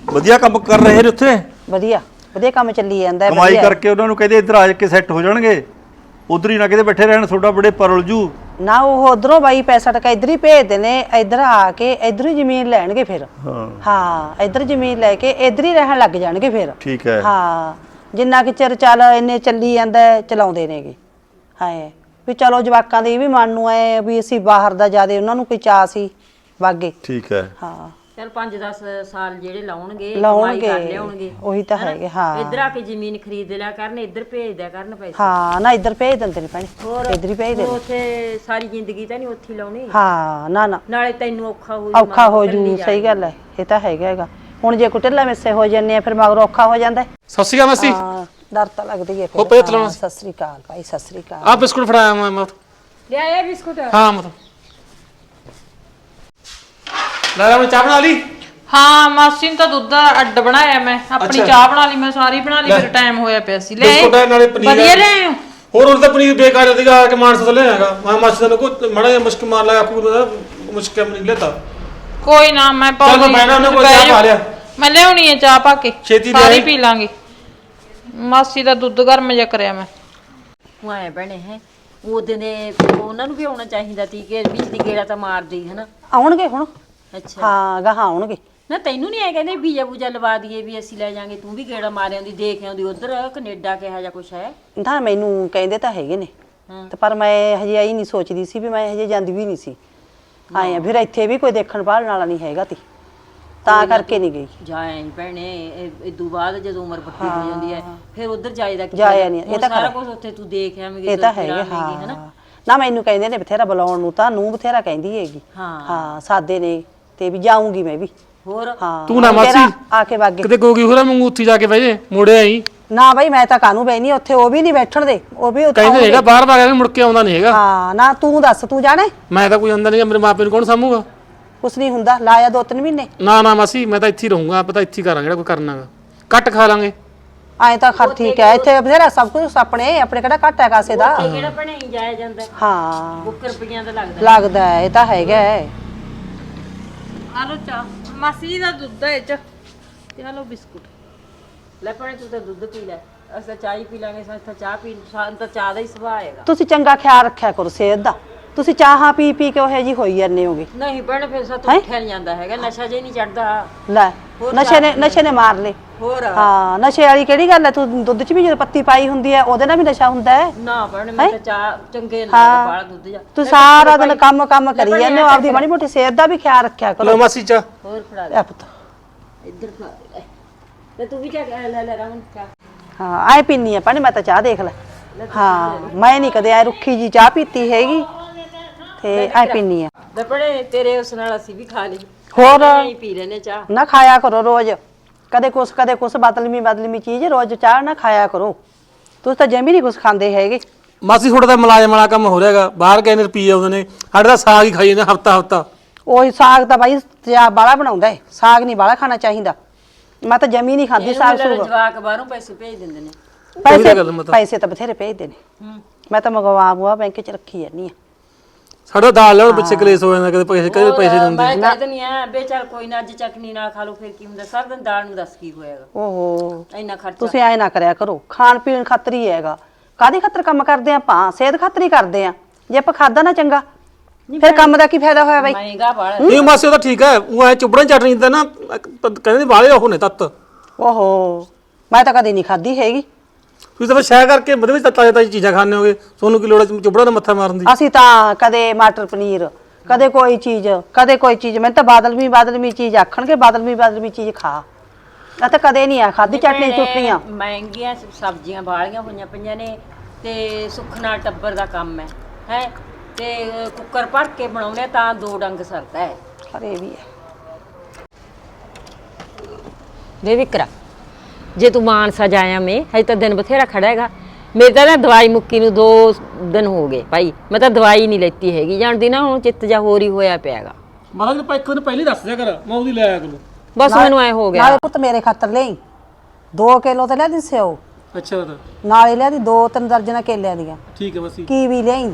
ਵਧੀਆ ਕੰਮ ਕਰ ਰਹੇ ਨੇ ਉੱਥੇ? ਵਧੀਆ ਵਧੀਆ ਕੰਮ ਚੱਲੀ ਜਾਂਦਾ ਹੈ ਕਮਾਈ ਵਧੀਆ। ਕਰਕੇ ਉਹਨਾਂ ਨੂੰ ਕਹਿੰਦੇ ਇੱਧਰ ਆ ਕੇ ਸੈੱਟ ਹੋ ਜਾਣਗੇ। ਉਧਰ ਹੀ ਨਾ ਕਿਤੇ ਬੈਠੇ ਰਹਿਣ ਤੁਹਾਡਾ ਬੜੇ ਪਰਲ ਜੂ। ਨਾ ਉਹ ਉਧਰੋਂ ਬਾਈ ਪੈਸਾ ਟਕਾ ਇੱਧਰ ਹੀ ਭੇਜਦੇ ਨੇ ਇੱਧਰ ਆ ਕੇ ਇੱਧਰ ਹੀ ਜ਼ਮੀਨ ਲੈਣਗੇ ਫਿਰ। ਹਾਂ। ਹਾਂ ਇੱਧਰ ਜ਼ਮੀਨ ਲੈ ਕੇ ਇੱਧਰ ਹੀ ਰਹਿਣ ਲੱਗ ਜਾਣਗੇ ਫਿਰ। ਠੀਕ ਹੈ। ਹਾਂ ਜਿੰਨਾ ਕਿ ਚਿਰ ਚੱਲ ਇੰਨੇ ਚੱਲੀ ਜਾਂਦਾ ਹੈ, ਚਲਾਉਂਦੇ ਨੇਗੇ। ਹਾਂ ਵੀ ਚਲੋ ਜਵਾਕਾਂ ਦੇ ਇਹ ਵੀ ਮਨ ਨੂੰ ਐ ਵੀ ਅਸੀਂ ਬਾਹਰ ਦਾ ਜਿਆਦੇ ਉਹਨਾਂ ਨੂੰ ਕੋਈ ਚਾਅ ਸੀ ਵਾਗੇ। ਠੀਕ ਹੈ। ਹਾਂ। ਚਲ 5-10 ਸਾਲ ਜਿਹੜੇ ਲਾਉਣਗੇ ਲਾਉਣਗੇ। ਕਮਾਈ ਕਰ ਲਿਆਉਣਗੇ। ਉਹੀ ਤਾਂ? ਹੈਗੇ, ਹਾਂ। ਇੱਧਰ ਆ ਕੇ ਜ਼ਮੀਨ ਖਰੀਦ ਲਿਆ ਕਰਨ ਇੱਧਰ ਭੇਜ ਦਿਆ ਕਰਨ ਪੈਸੇ। ਹਾਂ ਨਾ ਇੱਧਰ ਭੇਜ ਦਿੰਦੇ ਨੇ ਭੈਣੇ। ਇੱਧਰ ਹੀ ਭੇਜ ਹੋਰ ਦਿੰਦੇ ਉੱਥੇ ਸਾਰੀ ਜ਼ਿੰਦਗੀ ਤਾਂ ਨਹੀਂ ਉੱਥੇ ਹੀ ਲਾਉਣੀ? ਹਾਂ ਨਾ ਨਾ। ਨਾਲੇ ਤੈਨੂੰ ਔਖਾ ਹੋ ਔਖਾ ਹੋ ਜੂ ਸਹੀ ਗੱਲ ਹੈ ਇਹ ਤਾਂ ਹੈਗਾ ਹੈਗਾ। ਹੁਣ ਜੇ ਕੁਟਿੱਲਾ ਮਿੱਸੇ ਹੋ ਜੰਨੇ ਆ ਫਿਰ ਮਗਰ ਔਖਾ ਹੋ ਜਾਂਦਾ ਹੈ। ਸਤਿ ਸ਼੍ਰੀ ਅਕਾਲ ਮਾਸੀ। ਹਾਂ। ਡਰ ਤਾਂ ਲੱਗਦੀ ਹੈ ਹੋ ਪਏ ਤਲਾਉਣਾ। ਸਤਿ ਸ੍ਰੀ ਅਕਾਲ ਭਾਈ ਸਤਿ ਸ੍ਰੀ ਅਕਾਲ ਆ ਬਿਸਕੁਟ ਫੜਾਇਆ ਮੈਂ ਮਤ ਲਿਆਇਆ ਬਿਸਕੁਟ ਹਾਂ ਮਤ ਲੈ ਲੈ ਮੈਂ ਚਾਹ ਬਣਾ ਲਈ ਹਾਂ ਮਾਸੀ ਨੇ ਤਾਂ ਦੁੱਧ ਦਾ ਅੱਡ ਬਣਾਇਆ ਮੈਂ ਆਪਣੀ। ਚਾਹ ਬਣਾ ਲਈ ਮੈਂ ਸਾਰੀ ਬਣਾ ਲਈ ਫਿਰ ਟਾਈਮ ਹੋਇਆ ਪਿਆ ਸੀ ਲੈ ਬਿਸਕੁਟ ਹੈ, ਨਾਲੇ ਪਨੀਰ ਵਧੀਆ ਹੈ। ਲੈ ਆਇਓ। ਹੋਰ ਉਹ ਤਾਂ ਪਨੀਰ ਬੇਕਾਰ ਸੀਗਾ ਆ ਕੇ ਮਾਨਸ ਤੋਂ ਲਿਆਗਾ ਮੈਂ ਮਾਸੀ ਦਾ ਕੋ ਮੜਾ ਜਿਹਾ ਮੁਸ਼ਕ ਮਾਰ ਲਿਆ ਆਪੂ ਦਾ ਮੁਸ਼ਕ ਨਹੀਂ ਲੈਤਾ ਕੋਈ ਨਾ ਮੈਂ ਚੱਲ ਮੈਂ ਬਹਿਣਾ ਉਹਨਾਂ ਬਹਿ ਚਾਹ। ਪਾ ਲਿਆ। ਮੈਂ ਲਿਆਉਣੀ ਹੈ ਚਾਹ ਪਾ ਕੇ ਛੇਤੀ ਸਾਰੀ। ਪੀ ਲਾਂਗੇ ਮਾਸੀ ਦਾ ਦੁੱਧ ਗਰਮ ਜਿਹਾ ਕਰਿਆ ਮੈਂ। ਉਹ ਆਏ ਬਣੇ ਹੈ ਉਹਦੇ ਨੇ ਉਹਨਾਂ ਨੂੰ ਵੀ ਆਉਣਾ ਚਾਹੀਦਾ ਸੀ ਕਿ ਬਿਜਲੀ ਗੇੜਾ ਤਾਂ ਮਾਰਦੀ ਹੈ ਨਾ ਆਉਣਗੇ ਹੁਣ। ਅੱਛਾ। ਹਾਂ ਗਾਹਾਂ ਆਉਣਗੇ। ਨਾ ਤੈਨੂੰ ਨਹੀਂ ਆਏ ਕਹਿੰਦੇ ਬੀਜਾ ਬੂਜਾ ਲਵਾ ਦਈਏ ਵੀ ਅਸੀਂ ਲੈ ਜਾਾਂਗੇ ਤੂੰ ਵੀ ਗੇੜਾ ਮਾਰਿਆ ਆਉਂਦੀ ਦੇਖ ਆਉਂਦੀ ਉਧਰ ਕੈਨੇਡਾ ਕਿਹਾ ਜਾਂ ਕੁਛ ਹੈ? ਨਾ ਮੈਨੂੰ ਕਹਿੰਦੇ ਤਾਂ ਹੈਗੇ ਨੇ। ਹਾਂ। ਤੇ ਪਰ ਮੈਂ ਹਜੇ ਆਈ ਨਹੀਂ ਸੋਚਦੀ ਸੀ ਵੀ ਮੈਂ ਹਜੇ ਜਾਂਦੀ ਵੀ ਨਹੀਂ ਸੀ। ਆਏ ਆ ਫਿਰ ਇੱਥੇ ਵੀ ਕੋਈ ਦੇਖਣ ਭਾਲਣ ਵਾਲਾ ਨਹੀਂ ਹੈਗਾ ਤੀ। ਤਾਂ ਕਰਕੇ ਨਹੀਂ ਗਈ। ਜਾਏ ਭੈਣੇ ਇਹ ਇਦੋਂ ਬਾਅਦ ਜਦੋਂ ਉਮਰ ਵੱਡੀ ਹੋ ਜਾਂਦੀ ਹੈ ਫਿਰ ਉਧਰ ਜਾਈਦਾ ਕਿੱਥੇ? ਜਾਇਆ ਨਹੀਂ, ਇਹ ਹੁਣ ਤਾਂ ਸਾਰਾ ਖਰਾ। ਕੁਝ ਉੱਥੇ ਤੂੰ ਦੇਖ ਆਵੇਂਗੀ ਇਹ ਤਾਂ ਹੈਗਾ ਹਾਂ। ਨਾ ਮੈਨੂੰ ਕਹਿੰਦੇ ਨੇ ਬਥੇਰਾ ਬੁਲਾਉਣ ਨੂੰ ਤਾਂ ਨੂੰ ਬਥੇਰਾ ਕਹਿੰਦੀ ਹੈਗੀ। ਹਾਂ। ਹਾਂ ਸਾਦੇ ਨੇ ਤੇ ਵੀ ਜਾਊਂਗੀ ਮੈਂ ਵੀ। ਹੋਰ? ਹਾਂ ਤੂੰ ਨਾ ਮਾਸੀ। ਆ ਕੇ ਵਾਗੇ ਕਿਤੇ ਗੋਗੀ ਹੋਰਾ ਮੰਗੂ ਉੱਥੇ ਜਾ ਕੇ ਬਹਿ ਜੇ ਮੁੜਿਆ ਹੀ ਨਾ ਬਾਈ ਮੈਂ ਤਾਂ ਕਾਨੂੰ ਬੈਣੀ ਉੱਥੇ ਉਹ ਵੀ ਨਹੀਂ ਬੈਠਣ ਦੇ ਉਹ ਵੀ ਉੱਥੇ ਕਹਿੰਦੇ। ਹੈਗਾ ਬਾਹਰ ਬਾਹਰ ਮੁੜ ਕੇ ਆਉਂਦਾ ਨਹੀਂ ਹੈਗਾ। ਹਾਂ ਨਾ ਤੂੰ ਦੱਸ ਤੂੰ ਜਾਣੇ? ਮੈਂ ਤਾਂ ਕੋਈ ਆਉਂਦਾ ਨਹੀਂ ਮੇਰੇ ਮਾਪੇ ਨੂੰ ਕੌਣ ਸਾਂਭੂਗਾ? ਕੁਛ ਨਹੀਂ ਹੁੰਦਾ ਲਾਇਆ ਦੋ ਤਿੰਨ ਮਹੀਨੇ। ਨਾ ਨਾ ਮਾਸੀ ਮੈਂ ਤਾਂ ਇੱਥੇ ਹੀ ਰਹੂੰਗਾ ਆਪਾਂ ਤਾਂ ਇੱਥੇ ਹੀ ਕਰਾਂਗੇ ਜਿਹੜਾ ਕੋਈ ਕਰਨਾਗਾ ਕੱਟ ਖਾ ਲਾਂਗੇ। ਐਂ ਤਾਂ ਖਰ ਠੀਕ ਹੈ ਇੱਥੇ ਬਥੇਰਾ ਸਭ ਕੁਝ ਆਪਣੇ ਆਪਣੇ ਕਿਹੜਾ ਘੱਟ ਹੈ ਕਾਸੇ ਦਾ? ਇਹ ਕਿਹੜਾ ਭੈਣੇ ਹੀ ਜਾਇਆ ਜਾਂਦਾ ਹਾਂ? ਬੁੱਕ ਰੁਪਈਆਂ ਦਾ ਲੱਗਦਾ। ਲੱਗਦਾ ਹੈ, ਇਹ ਤਾਂ ਹੈਗਾ ਹੈ। ਆ ਲੋ ਚਾਹ। ਮਾਸੀ ਜੀ ਦਾ ਦੁੱਧ ਹੈ ਇਹ ਚ। ਤੇ ਆ ਲੋ ਬਿਸਕੁਟ। ਲੈ ਭੈਣੇ ਤੂੰ ਤਾਂ ਦੁੱਧ ਪੀ ਲੈ। ਅਸੀਂ ਤਾਂ ਚਾਹ ਹੀ ਪੀ ਲਾਂਗੇ ਸਾਨੂੰ ਤਾਂ ਚਾਹ ਪੀ ਸਾਨੂੰ ਤਾਂ ਚਾਹ ਦਾ ਹੀ ਸੁਭਾਅ ਹੈਗਾ। ਤੁਸੀਂ ਚੰਗਾ ਖਿਆਲ ਰੱਖਿਆ ਕਰੋ ਸਿਹਤ ਦਾ। ਤੁਸੀਂ ਚਾਹਾਂ ਪੀ ਪੀ ਕੇ ਉਹ ਜੀ ਹੋਈ ਜਾਂਦੇ ਹੋਗੇ ਨਹੀਂ ਭੈਣੇ ਫਿਰ ਸਾ ਹੈਂ? ਉੱਠਿਆ ਨਹੀਂ ਜਾਂਦਾ ਹੈਗਾ ਨਸ਼ਾ ਜੇ ਨਹੀਂ ਚੜਦਾ। ਲੈ ਨਸ਼ੇ ਨੇ ਨਸ਼ੇ ਨੇ ਮਾਰ ਲੇ ਹੋਰ। ਹਾਂ ਨਸ਼ੇ ਵਾਲੀ ਕਿਹੜੀ ਗੱਲ ਹੈ? ਤੂੰ ਦੁੱਧ 'ਚ ਵੀ ਜਦੋਂ ਪੱਤੀ ਪਾਈ ਹੁੰਦੀ ਹੈ ਉਹਦੇ ਨਾਲ ਵੀ ਨਸ਼ਾ ਹੁੰਦਾ ਹੈ? ਨਾ ਭੈਣੇ ਮੈਂ ਤਾਂ ਚਾਹ ਚੰਗੇ ਲੱਗਦਾ ਹਾਂ। ਬਾਲਾ ਦੁੱਧ ਜਾ। ਤੂੰ ਸਾਰਾ ਦਿਨ ਕੰਮ ਕੰਮ ਕਰੀ ਜਾਂਦੇ ਹੋ ਆਪਦੀ ਮਾੜੀ ਮੋਟੀ ਸਿਹਤ ਦਾ ਵੀ ਖਿਆਲ ਰੱਖਿਆ ਲੋ ਕਰੋ ਮਾਸੀ ਚਾ ਹੋਰ ਫੜਾ ਦੇ। ਲੈ ਪੁੱਤ। ਇੱਧਰ ਫੜਾ ਦੇ ਲੈ। ਤੇ ਤੂੰ ਵੀ ਚਾਹ ਲੈ ਲੈ ਰਮਨ ਚਾਹ। ਹਾਂ ਆਏ ਪੀਨੀ ਆ ਪਾਣੀ ਮੈਂ ਤਾਂ ਚਾਹ ਦੇਖ ਲੈ। ਹਾਂ ਮੈਂ ਨਹੀਂ ਕਦੇ ਐ ਰੁੱਖੀ ਜੀ ਚਾਹ ਪੀਤੀ ਹੈਗੀ। ਤੇ ਐ ਪੀਨੀ ਆ। ਭੈਣੇ ਤੇਰੇ ਉਸ ਨਾਲ ਅਸੀਂ ਵੀ ਖਾ ਲਈ। ਹੋਰ? ਨਹੀਂ ਪੀ ਲੈਨੇ ਚਾਹ। ਨਾ ਖਾਇਆ ਕਰੋ ਰੋਜ਼। ਕਦੇ ਕੁਛ ਕਦੇ ਕੁਛ ਬਦਲਮੀ ਬਦਲਮੀ ਚੀਜ਼ ਰੋਜ਼ ਚਾਹ ਨਾ ਖਾਇਆ ਕਰੋ। ਤੁਸੀਂ ਤਾਂ ਜਮੀ ਨਹੀਂ ਕੁਛ ਖਾਂਦੇ ਹੈਗੇ। ਮਾਸੀ ਥੋੜਾ ਤਾਂ ਮਲਾਜਮ ਵਾਲਾ ਕੰਮ ਹੋ ਰਿਹਾਗਾ। ਬਾਹਰ ਨੇ ਰੁਪਈਏ ਆਉਂਦੇ ਨੇ ਸਾਡੇ ਦਾ ਸਾਗ ਹੀ ਖਾਈ ਜਾਂਦੇ ਹਫਤਾ ਹਫਤਾ। ਉਹੀ ਸਾਗ ਤਾਂ ਬਾਈ ਤਿਆ ਬਾਲਾ ਬਣਾਉਂਦਾ ਹੈ। ਸਾਗ ਨਹੀਂ ਬਾਲਾ ਖਾਣਾ ਚਾਹੀਦਾ। ਮੈਂ ਤਾਂ ਜਮੀ ਨਹੀਂ ਖਾਂਦੀ ਸਾਗ ਸੂਗ। ਜਵਾਕ ਬਾਹਰੋਂ ਪੈਸੇ ਭੇਜ ਦਿੰਦੇ ਨੇ। ਪੈਸੇ। ਪੈਸੇ ਤਾਂ ਬਥੇਰੇ ਭੇਜਦੇ ਨੇ। ਮੈਂ ਤਾਂ ਮਗਵਾ ਬੁਆ ਬੈਂਕ 'ਚ ਰੱਖੀ ਜਾਂਦੀ ਆ ਸਾਡਾ ਦਾਲ ਲੈਣ ਪਿੱਛੇ ਕਲੇਸ਼ ਹੋ ਜਾਂਦਾ ਕਦੇ ਪੈਸੇ ਕਦੇ ਪੈਸੇ ਦਿੰਦੇ ਮੈਂ ਕਹਿ ਦਿੰਦੀ ਆ ਬੇ ਚੱਲ ਕੋਈ ਨਾ ਅੱਜ ਚਟਨੀ ਨਾਲ ਖਾ ਲਓ ਫਿਰ ਕੀ ਹੁੰਦਾ? ਸਾਰਾ ਦਿਨ ਦਾਲ ਨੂੰ ਦੱਸ ਕੀ ਹੋਏਗਾ? ਓਹੋ। ਇੰਨਾ ਖਰਚਾ। ਤੁਸੀਂ ਐ ਨਾ ਕਰਿਆ ਕਰੋ ਖਾਣ ਪੀਣ ਖਾਤਰ ਹੀ ਹੈਗਾ। ਕਾਦੀ ਖਾਤਰ ਕੰਮ ਕਰਦੇ ਆ ਆਪਾਂ? ਸਿਹਤ ਖਾਤਰ ਹੀ ਕਰਦੇ ਆ। ਜੇ ਆਪਾਂ ਖਾਦਾ ਨਾ ਚੰਗਾ ਫਿਰ ਕੰਮ ਦਾ ਕੀ ਫਾਇਦਾ ਹੋਇਆ ਬਾਈ? ਮਹਿੰਗਾ ਨਹੀਂ ਮਾਸੀ ਉਹ ਤਾਂ ਠੀਕ ਹੈ। ਉਹ ਐ ਚੁੱਬੜਾਂ ਚਟਣੀ ਦਿੰਦਾ ਨਾ ਕਹਿੰਦੇ ਨੇ ਵਾਲੇ ਉਹ ਨੇ ਤੱਤ। ਓਹੋ। ਮੈਂ ਤਾਂ ਕਦੇ ਨਹੀਂ ਖਾਦੀ ਹੈਗੀ। ਤੁਸੀਂ ਤਾਂ ਫਿਰ ਸ਼ਾਇ ਕਰਕੇ ਮਦੇ ਵਿੱਚ ਤਾਜ਼ਾ ਤਾਜ਼ੀ ਚੀਜ਼ਾਂ ਖਾਣੇ ਹੋਗੇ ਤੁਹਾਨੂੰ ਕੀ ਲੋੜ ਹੈ ਚੁੱਬੜਾਂ ਦਾ ਮੱਥਾ ਮਾਰਨ ਦੀ? ਅਸੀਂ ਤਾਂ ਕਦੇ ਮਟਰ ਪਨੀਰ ਕਦੇ ਕੋਈ ਚੀਜ਼ ਕਦੇ ਕੋਈ ਚੀਜ਼ ਮੈਨੂੰ ਤਾਂ ਬਾਦਲਵੀ ਬਾਦਲਵੀ ਚੀਜ਼ ਆਖਣਗੇ ਬਾਦਲਵੀ ਬਾਦਲਵੀ ਚੀਜ਼ ਖਾ। ਆ ਤਾਂ ਕਦੇ ਨਹੀਂ ਆ ਖਾਦੀ ਚਟਨੀ ਚੁਟਨੀਆਂ ਮਹਿੰਗੀਆਂ ਸਬਜ਼ੀਆਂ ਬਾਲੀਆਂ ਹੋਈਆਂ ਪਈਆਂ ਨੇ ਤੇ ਸੁੱਖ ਨਾਲ ਟੱਬਰ ਦਾ ਕੰਮ ਹੈ ਹੈ? ਤੇ ਕੁੱਕਰ ਭਰ ਕੇ ਬਣਾਉਣੇ ਤਾਂ ਦੋ ਡੰਗ ਸਰਦਾ ਹੈ। ਖਰੇ ਵੀ ਹੈ। ਵੇ ਵਿਕਰਾ। ਜੇ ਤੂੰ ਮਾਨਸਾ ਜਾਇਆ ਮੈਂ ਹਜੇ ਤਾਂ ਦਿਨ ਬਥੇਰਾ ਖੜਾ ਹੈਗਾ। ਮੇਰੀ ਤਾਂ ਨਾ ਦਵਾਈ ਮੁੱਕੀ ਨੂੰ ਦੋ ਦਿਨ ਹੋ ਗਏ ਭਾਈ। ਮੈਂ ਤਾਂ ਦਵਾਈ ਨਹੀਂ ਲੈਤੀ ਹੈਗੀ। ਜਾਣਦੀ ਨਾ ਹੁਣ ਚਿੱਤ ਜਾ ਹੋਰ ਹੀ ਹੋਇਆ ਪਿਆਗਾ ਮਾਤਾ ਜੀ ਇੱਕ ਦਿਨ ਪਹਿਲੇ ਦੱਸ ਦਿਆ ਕਰ। ਮੈਂ ਉਹਦੀ ਲੈ ਆਇਆ ਕਰੂੰ। ਬਸ ਮੈਨੂੰ ਐ ਹੋ ਗਿਆ। ਨਾਲੇ ਪੁੱਤ ਮੇਰੇ ਖਾਤਰ ਲਈ। 2 ਕਿਲੋ ਤੇ ਲੈ ਦੀ ਸਿਓ। ਅੱਛਾ ਬਤਾ ਨਾਲੇ ਲਿਆ ਦੀ ਦੋ ਤਿੰਨ ਦਰਜਨਾਂ ਕੇਲਿਆਂ ਦੀਆਂ। ਠੀਕ ਹੈ ਮਾਸੀ। ਕੀਵੀ ਲਿਆਈ।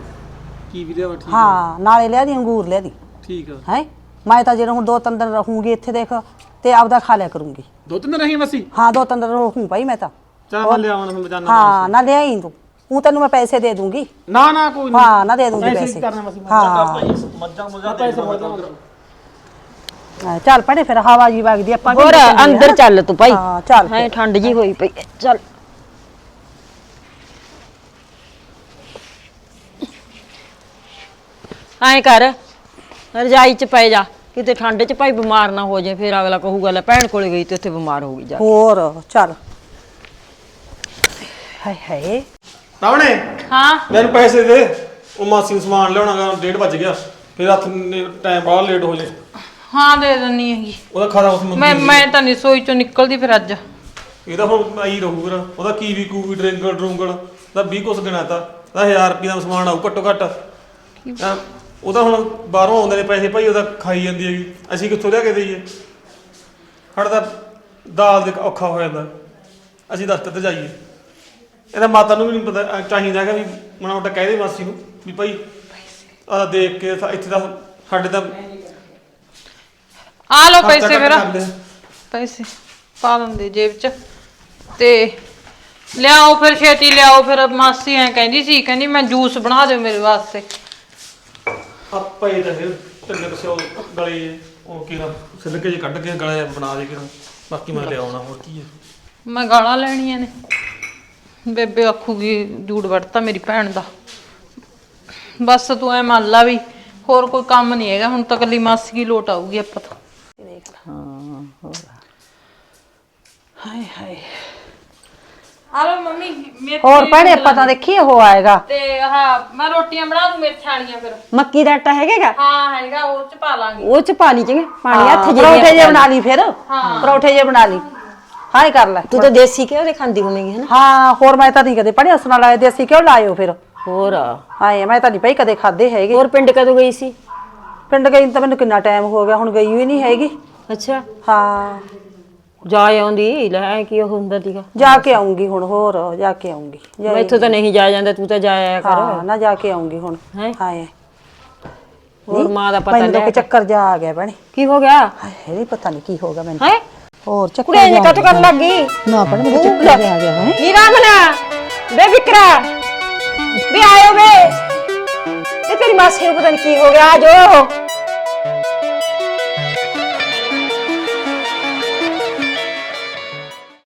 ਕੀ ਵੀ ਲਿਆ ਠੀਕ ਹਾਂ। ਨਾਲੇ ਲਿਆ ਦੀ ਅੰਗੂਰ ਲਿਆ ਦੀ। ਠੀਕ ਹੈ। ਹੈ? ਮੈਂ ਤਾਂ ਜਿਹੜਾ ਹੁਣ ਦੋ ਤਿੰਨ ਦਿਨ ਰਹੂੰਗੀ ਇੱਥੇ ਦੇਖ। ਤੇ ਆਪਦਾ ਖਾ ਲਿਆ ਕਰੂੰਗੀ। ਦੋ ਤਿੰਨ ਰਹੀ ਮਾਸੀ ਹਾਂ? ਦੋ ਤਿੰਨ ਦਿਨ ਰਹੂੰ ਭਾਈ ਮੈਂ ਤਾਂ। ਚਲ ਮੈਂ ਲਿਆਵਾਂ ਮੈਂ ਬਜਾਨਾ ਹਾਂ ਨਾ ਲਿਆਈ ਤੂੰ। ਉਹ ਤੈਨੂੰ ਮੈਂ ਪੈਸੇ ਦੇ ਦੂੰਗੀ। ਨਾ ਨਾ ਕੋਈ ਨਹੀਂ ਹਾਂ ਨਾ ਦੇ ਦੂੰਗੀ ਐਸੇ ਹੀ ਪੈਸੇ। ਕਰਨਾ ਮਾਸੀ ਹਾਂ। ਮੱਝਾਂ ਮੁੱਝਾਂ ਪੈਸੇ ਮੋੜਦਾ ਹਾਂ, ਚੱਲ ਪੜੇ ਫਿਰ ਹਵਾ ਜੀ ਵਗਦੀ ਆਪਾਂ ਹੋਰ ਅੰਦਰ? ਚੱਲ ਤੂੰ ਭਾਈ। ਹਾਂ ਚੱਲ ਹੈ ਠੰਡ ਜੀ ਹੋਈ ਪਈ। ਚੱਲ। ਐਂ ਕਰ ਰਜਾਈ ਚ ਪੈ ਜਾ। ਕਿਤੇ ਠੰਡ ਚ ਭਾਈ ਬਿਮਾਰ ਨਾ ਹੋ ਜਾਏ ਫਿਰ ਅਗਲਾ ਕਹੂਗਾ ਲੈ ਭੈਣ ਕੋਲੇ ਗਈ ਤੇ ਉੱਥੇ ਬਿਮਾਰ ਹੋ ਗਈ ਜਾ ਹੋਰ ਚੱਲ। ਹਾਏ ਹਾਏ। ਰਾਵਣੇ ਹਾਂ। ਮੈਨੂੰ ਪੈਸੇ ਦੇ। ਉਹ ਮਾਸੀ ਨੂੰ ਸਮਾਨ ਲਿਆਉਣਾਗਾ ਡੇਢ ਵੱਜ ਗਿਆ। ਫਿਰ ਹੱਥ ਟਾਈਮ ਬਾਹਰ ਲੇਟ ਹੋ ਜੇ। ਹਾਂ ਦੇ ਦਿੰਨੀ ਹੈਗੀ। ਉਹਦਾ ਖਾਦਾ ਉਸ ਮੰਦੀ ਮੈਂ ਮੈਂ ਤਾਂ ਨਹੀਂ ਸੋਈ ਚੋਂ ਨਿਕਲਦੀ ਫਿਰ ਅੱਜ। ਇਹਦਾ ਹੁਣ ਆਈ ਰਹੂ ਫਿਰ। ਉਹਦਾ ਕੀਵੀ ਕੂਵੀ ਡਰਿੰਗਲ ਡਰੂੰਗਲ ਦਾ 20 ਕੁਸ ਗਿਣਾ ਤਾ। ਦਾ 1000 ਰੁਪਏ ਦਾ ਸਮਾਨ ਆਊ ਘੱਟੋ ਘੱਟ। ਹੈਂ, ਉਹਦਾ ਹੁਣ ਬਾਹਰੋਂ ਆਉਂਦੇ ਨੇ ਪੈਸੇ ਭਾਈ ਉਹਦਾ ਖਾਈ ਜਾਂਦੀ ਹੈਗੀ। ਅਸੀਂ ਕਿੱਥੋਂ ਲਿਆ ਕੇ ਦਈਏ? ਸਾਡਾ ਤਾਂ ਦਾਲ ਦੇ ਔਖਾ ਹੋ ਜਾਂਦਾ। ਅਸੀਂ ਦਫ਼ਤਰ ਤੇ ਜਾਈਏ। ਇਹਦਾ ਮਾਤਾ ਨੂੰ ਵੀ ਨਹੀਂ ਪਤਾ ਅਹ ਚਾਹੀਦਾ ਹੈਗਾ ਵੀ ਮਨਾ ਮੋਟਾ ਕਹਿ ਦੇ ਮਾਸੀ ਨੂੰ ਵੀ ਭਾਈ ਆ ਦੇਖ ਕੇ ਇੱਥੇ ਦਾ ਸਾਡੇ ਤਾਂ ਆ ਲਓ ਖਰਚਾ ਪੈਸੇ ਘੱਟ ਆ। ਪੈਸੇ ਪਾ ਦਿੰਦੇ ਜੇਬ 'ਚ। ਤੇ ਲਿਆਓ ਫਿਰ ਛੇਤੀ ਲਿਆਓ ਫਿਰ। ਮਾਸੀ ਐ ਕਹਿੰਦੀ ਸੀ ਕਹਿੰਦੀ ਮੈਂ ਜੂਸ ਬਣਾ ਦਿਓ ਮੇਰੇ ਵਾਸਤੇ। ਆਪਾਂ ਇਹ ਤਾਂ ਫਿਰ ਤਿੰਨ ਕੁ ਸੌ ਗਲੇ ਉਹ ਕੀ ਨਾ ਸਿਲਕੇ ਜਿਹੇ ਕੱਢ ਕੇ ਗਲਾ ਬਣਾ ਦੇ ਕਿਰਾ ਬਾਕੀ ਮੈਂ ਲਿਆਉਣਾ ਹੋਰ ਕੀ ਹੈ ਮੈਂ ਗਾਲਾਂ ਲੈਣੀਆਂ ਨੇ। ਬੇਬੇ ਆਖੂਗੀ ਜੂੜ ਵੜਤਾ ਮੇਰੀ ਭੈਣ ਦਾ। ਬਸ ਤੂੰ ਐ ਮੰਨ ਲਾ ਵੀ ਹੋਰ ਕੋਈ ਕੰਮ ਨਹੀਂ ਹੈਗਾ ਹੁਣ ਤਾਂ ਕੱਲੀ ਮਾਸੀ ਕੀ ਲੋਟ ਆਊਗੀ ਆਪਾਂ ਤਾਂ। ਹਾਏ ਹਾਏ। ਆਲੋ ਮੰਮੀ ਮੇਥੀ ਹੋਰ ਭੈਣੇ ਪਤਾ ਦੇਖੀ ਉਹ ਆਏਗਾ। ਤੇ ਹਾਂ ਮੈਂ ਰੋਟੀਆਂ ਬਣਾ ਦੂੰ ਮੇਥਾਣੀਆਂ ਫਿਰ। ਮੱਕੀ ਦਾ ਆਟਾ ਹੈਗਾਗਾ? ਹਾਂ ਹੈਗਾ ਉਹ ਚ ਪਾ ਲਾਂਗੇ। ਉਹ ਚ ਪਾ ਲਈ ਚੰਗੇ ਪਾਣੀ ਹੱਥ ਜੇ ਪਰੌਠੇ ਜੇ ਬਣਾ ਲਈ ਫਿਰ? ਪਰੌਠੇ ਜੇ ਬਣਾ ਲਈ। ਹਾਂ ਹੀ ਕਰ ਲੈ। ਤੂੰ ਤਾਂ ਦੇਸੀ ਘਿਓ ਦੇ ਖਾਂਦੀ ਹੋਵੇਂਗੀ ਹਨਾ? ਹਾਂ ਹੋਰ ਮੈਂ ਤਾਂ ਨਹੀਂ ਕਦੇ ਪੜਿਆ ਸੁਣਾ ਲਾਇਆ ਦੇਸੀ ਕਿਉਂ ਲਾਇਓ ਫਿਰ। ਹੋਰ? ਹਾਏ ਮੈਂ ਤਾਂ ਨਹੀਂ ਪਈ ਕਦੇ ਖਾਦੇ ਹੈਗੇ। ਹੋਰ ਪਿੰਡ ਕਦੋਂ ਗਈ ਸੀ? ਪਿੰਡ ਗਈ ਤਾਂ ਮੈਨੂੰ ਕਿੰਨਾ ਟਾਈਮ ਹੋ ਗਿਆ ਹੁਣ ਗਈ ਹੋਈ ਨਹੀਂ ਹੈਗੀ। ਅੱਛਾ। ਹਾਂ। ਜਾ ਆਉਂਦੀ ਲੈ ਕੀ ਉਹ ਹੁੰਦਾ ਸੀਗਾ? ਜਾ ਕੇ ਆਉਂਗੀ ਹੁਣ ਹੋਰ ਜਾ ਕੇ ਆਉਂਗੀ। ਜਾ- ਮੈਥੋਂ ਤਾਂ ਨਹੀਂ ਜਾ ਜਾਂਦਾ ਤੂੰ ਤਾਂ ਜਾਇਆ ਕਰ। ਹਾਂ ਨਾ ਜਾ ਕੇ ਆਉਂਗੀ ਹੁਣ। ਹੈਂ? ਹਾਏ। ਹੋਰ ਮਾਂ ਦਾ ਪਤਾ ਮੈਨੂੰ ਤਾਂ ਲੈ ਕੋਈ ਚੱਕਰ ਜਾ ਆ ਗਿਆ ਭੈਣੇ। ਕੀ ਹੋ ਗਿਆ? ਹਾਏ ਨਹੀਂ ਪਤਾ ਨਹੀਂ ਕੀ ਹੋ ਗਿਆ ਮੈਨੂੰ। ਹੈ? ਹੋਰ ਚੱਕਰ ਕੁੜੇ ਜੇ ਜਿਹਾ ਕਦੋਂ ਕਰਨ ਲੱਗ ਗਈ। ਨਾ ਭੈਣੇ ਮੈਨੂੰ ਚੱਕਰ ਆ ਗਿਆ ਹੈ ਨੀ ਰਾਮਨਾ ਬੇ ਵਿਕਰਾ ਵੀ ਆਇਓ ਬੇ ਇਹ ਤੇਰੀ ਮਾਸੀ ਨੂੰ ਪਤਾ ਨਹੀਂ ਕੀ ਹੋ ਗਿਆ ਆ ਜੋ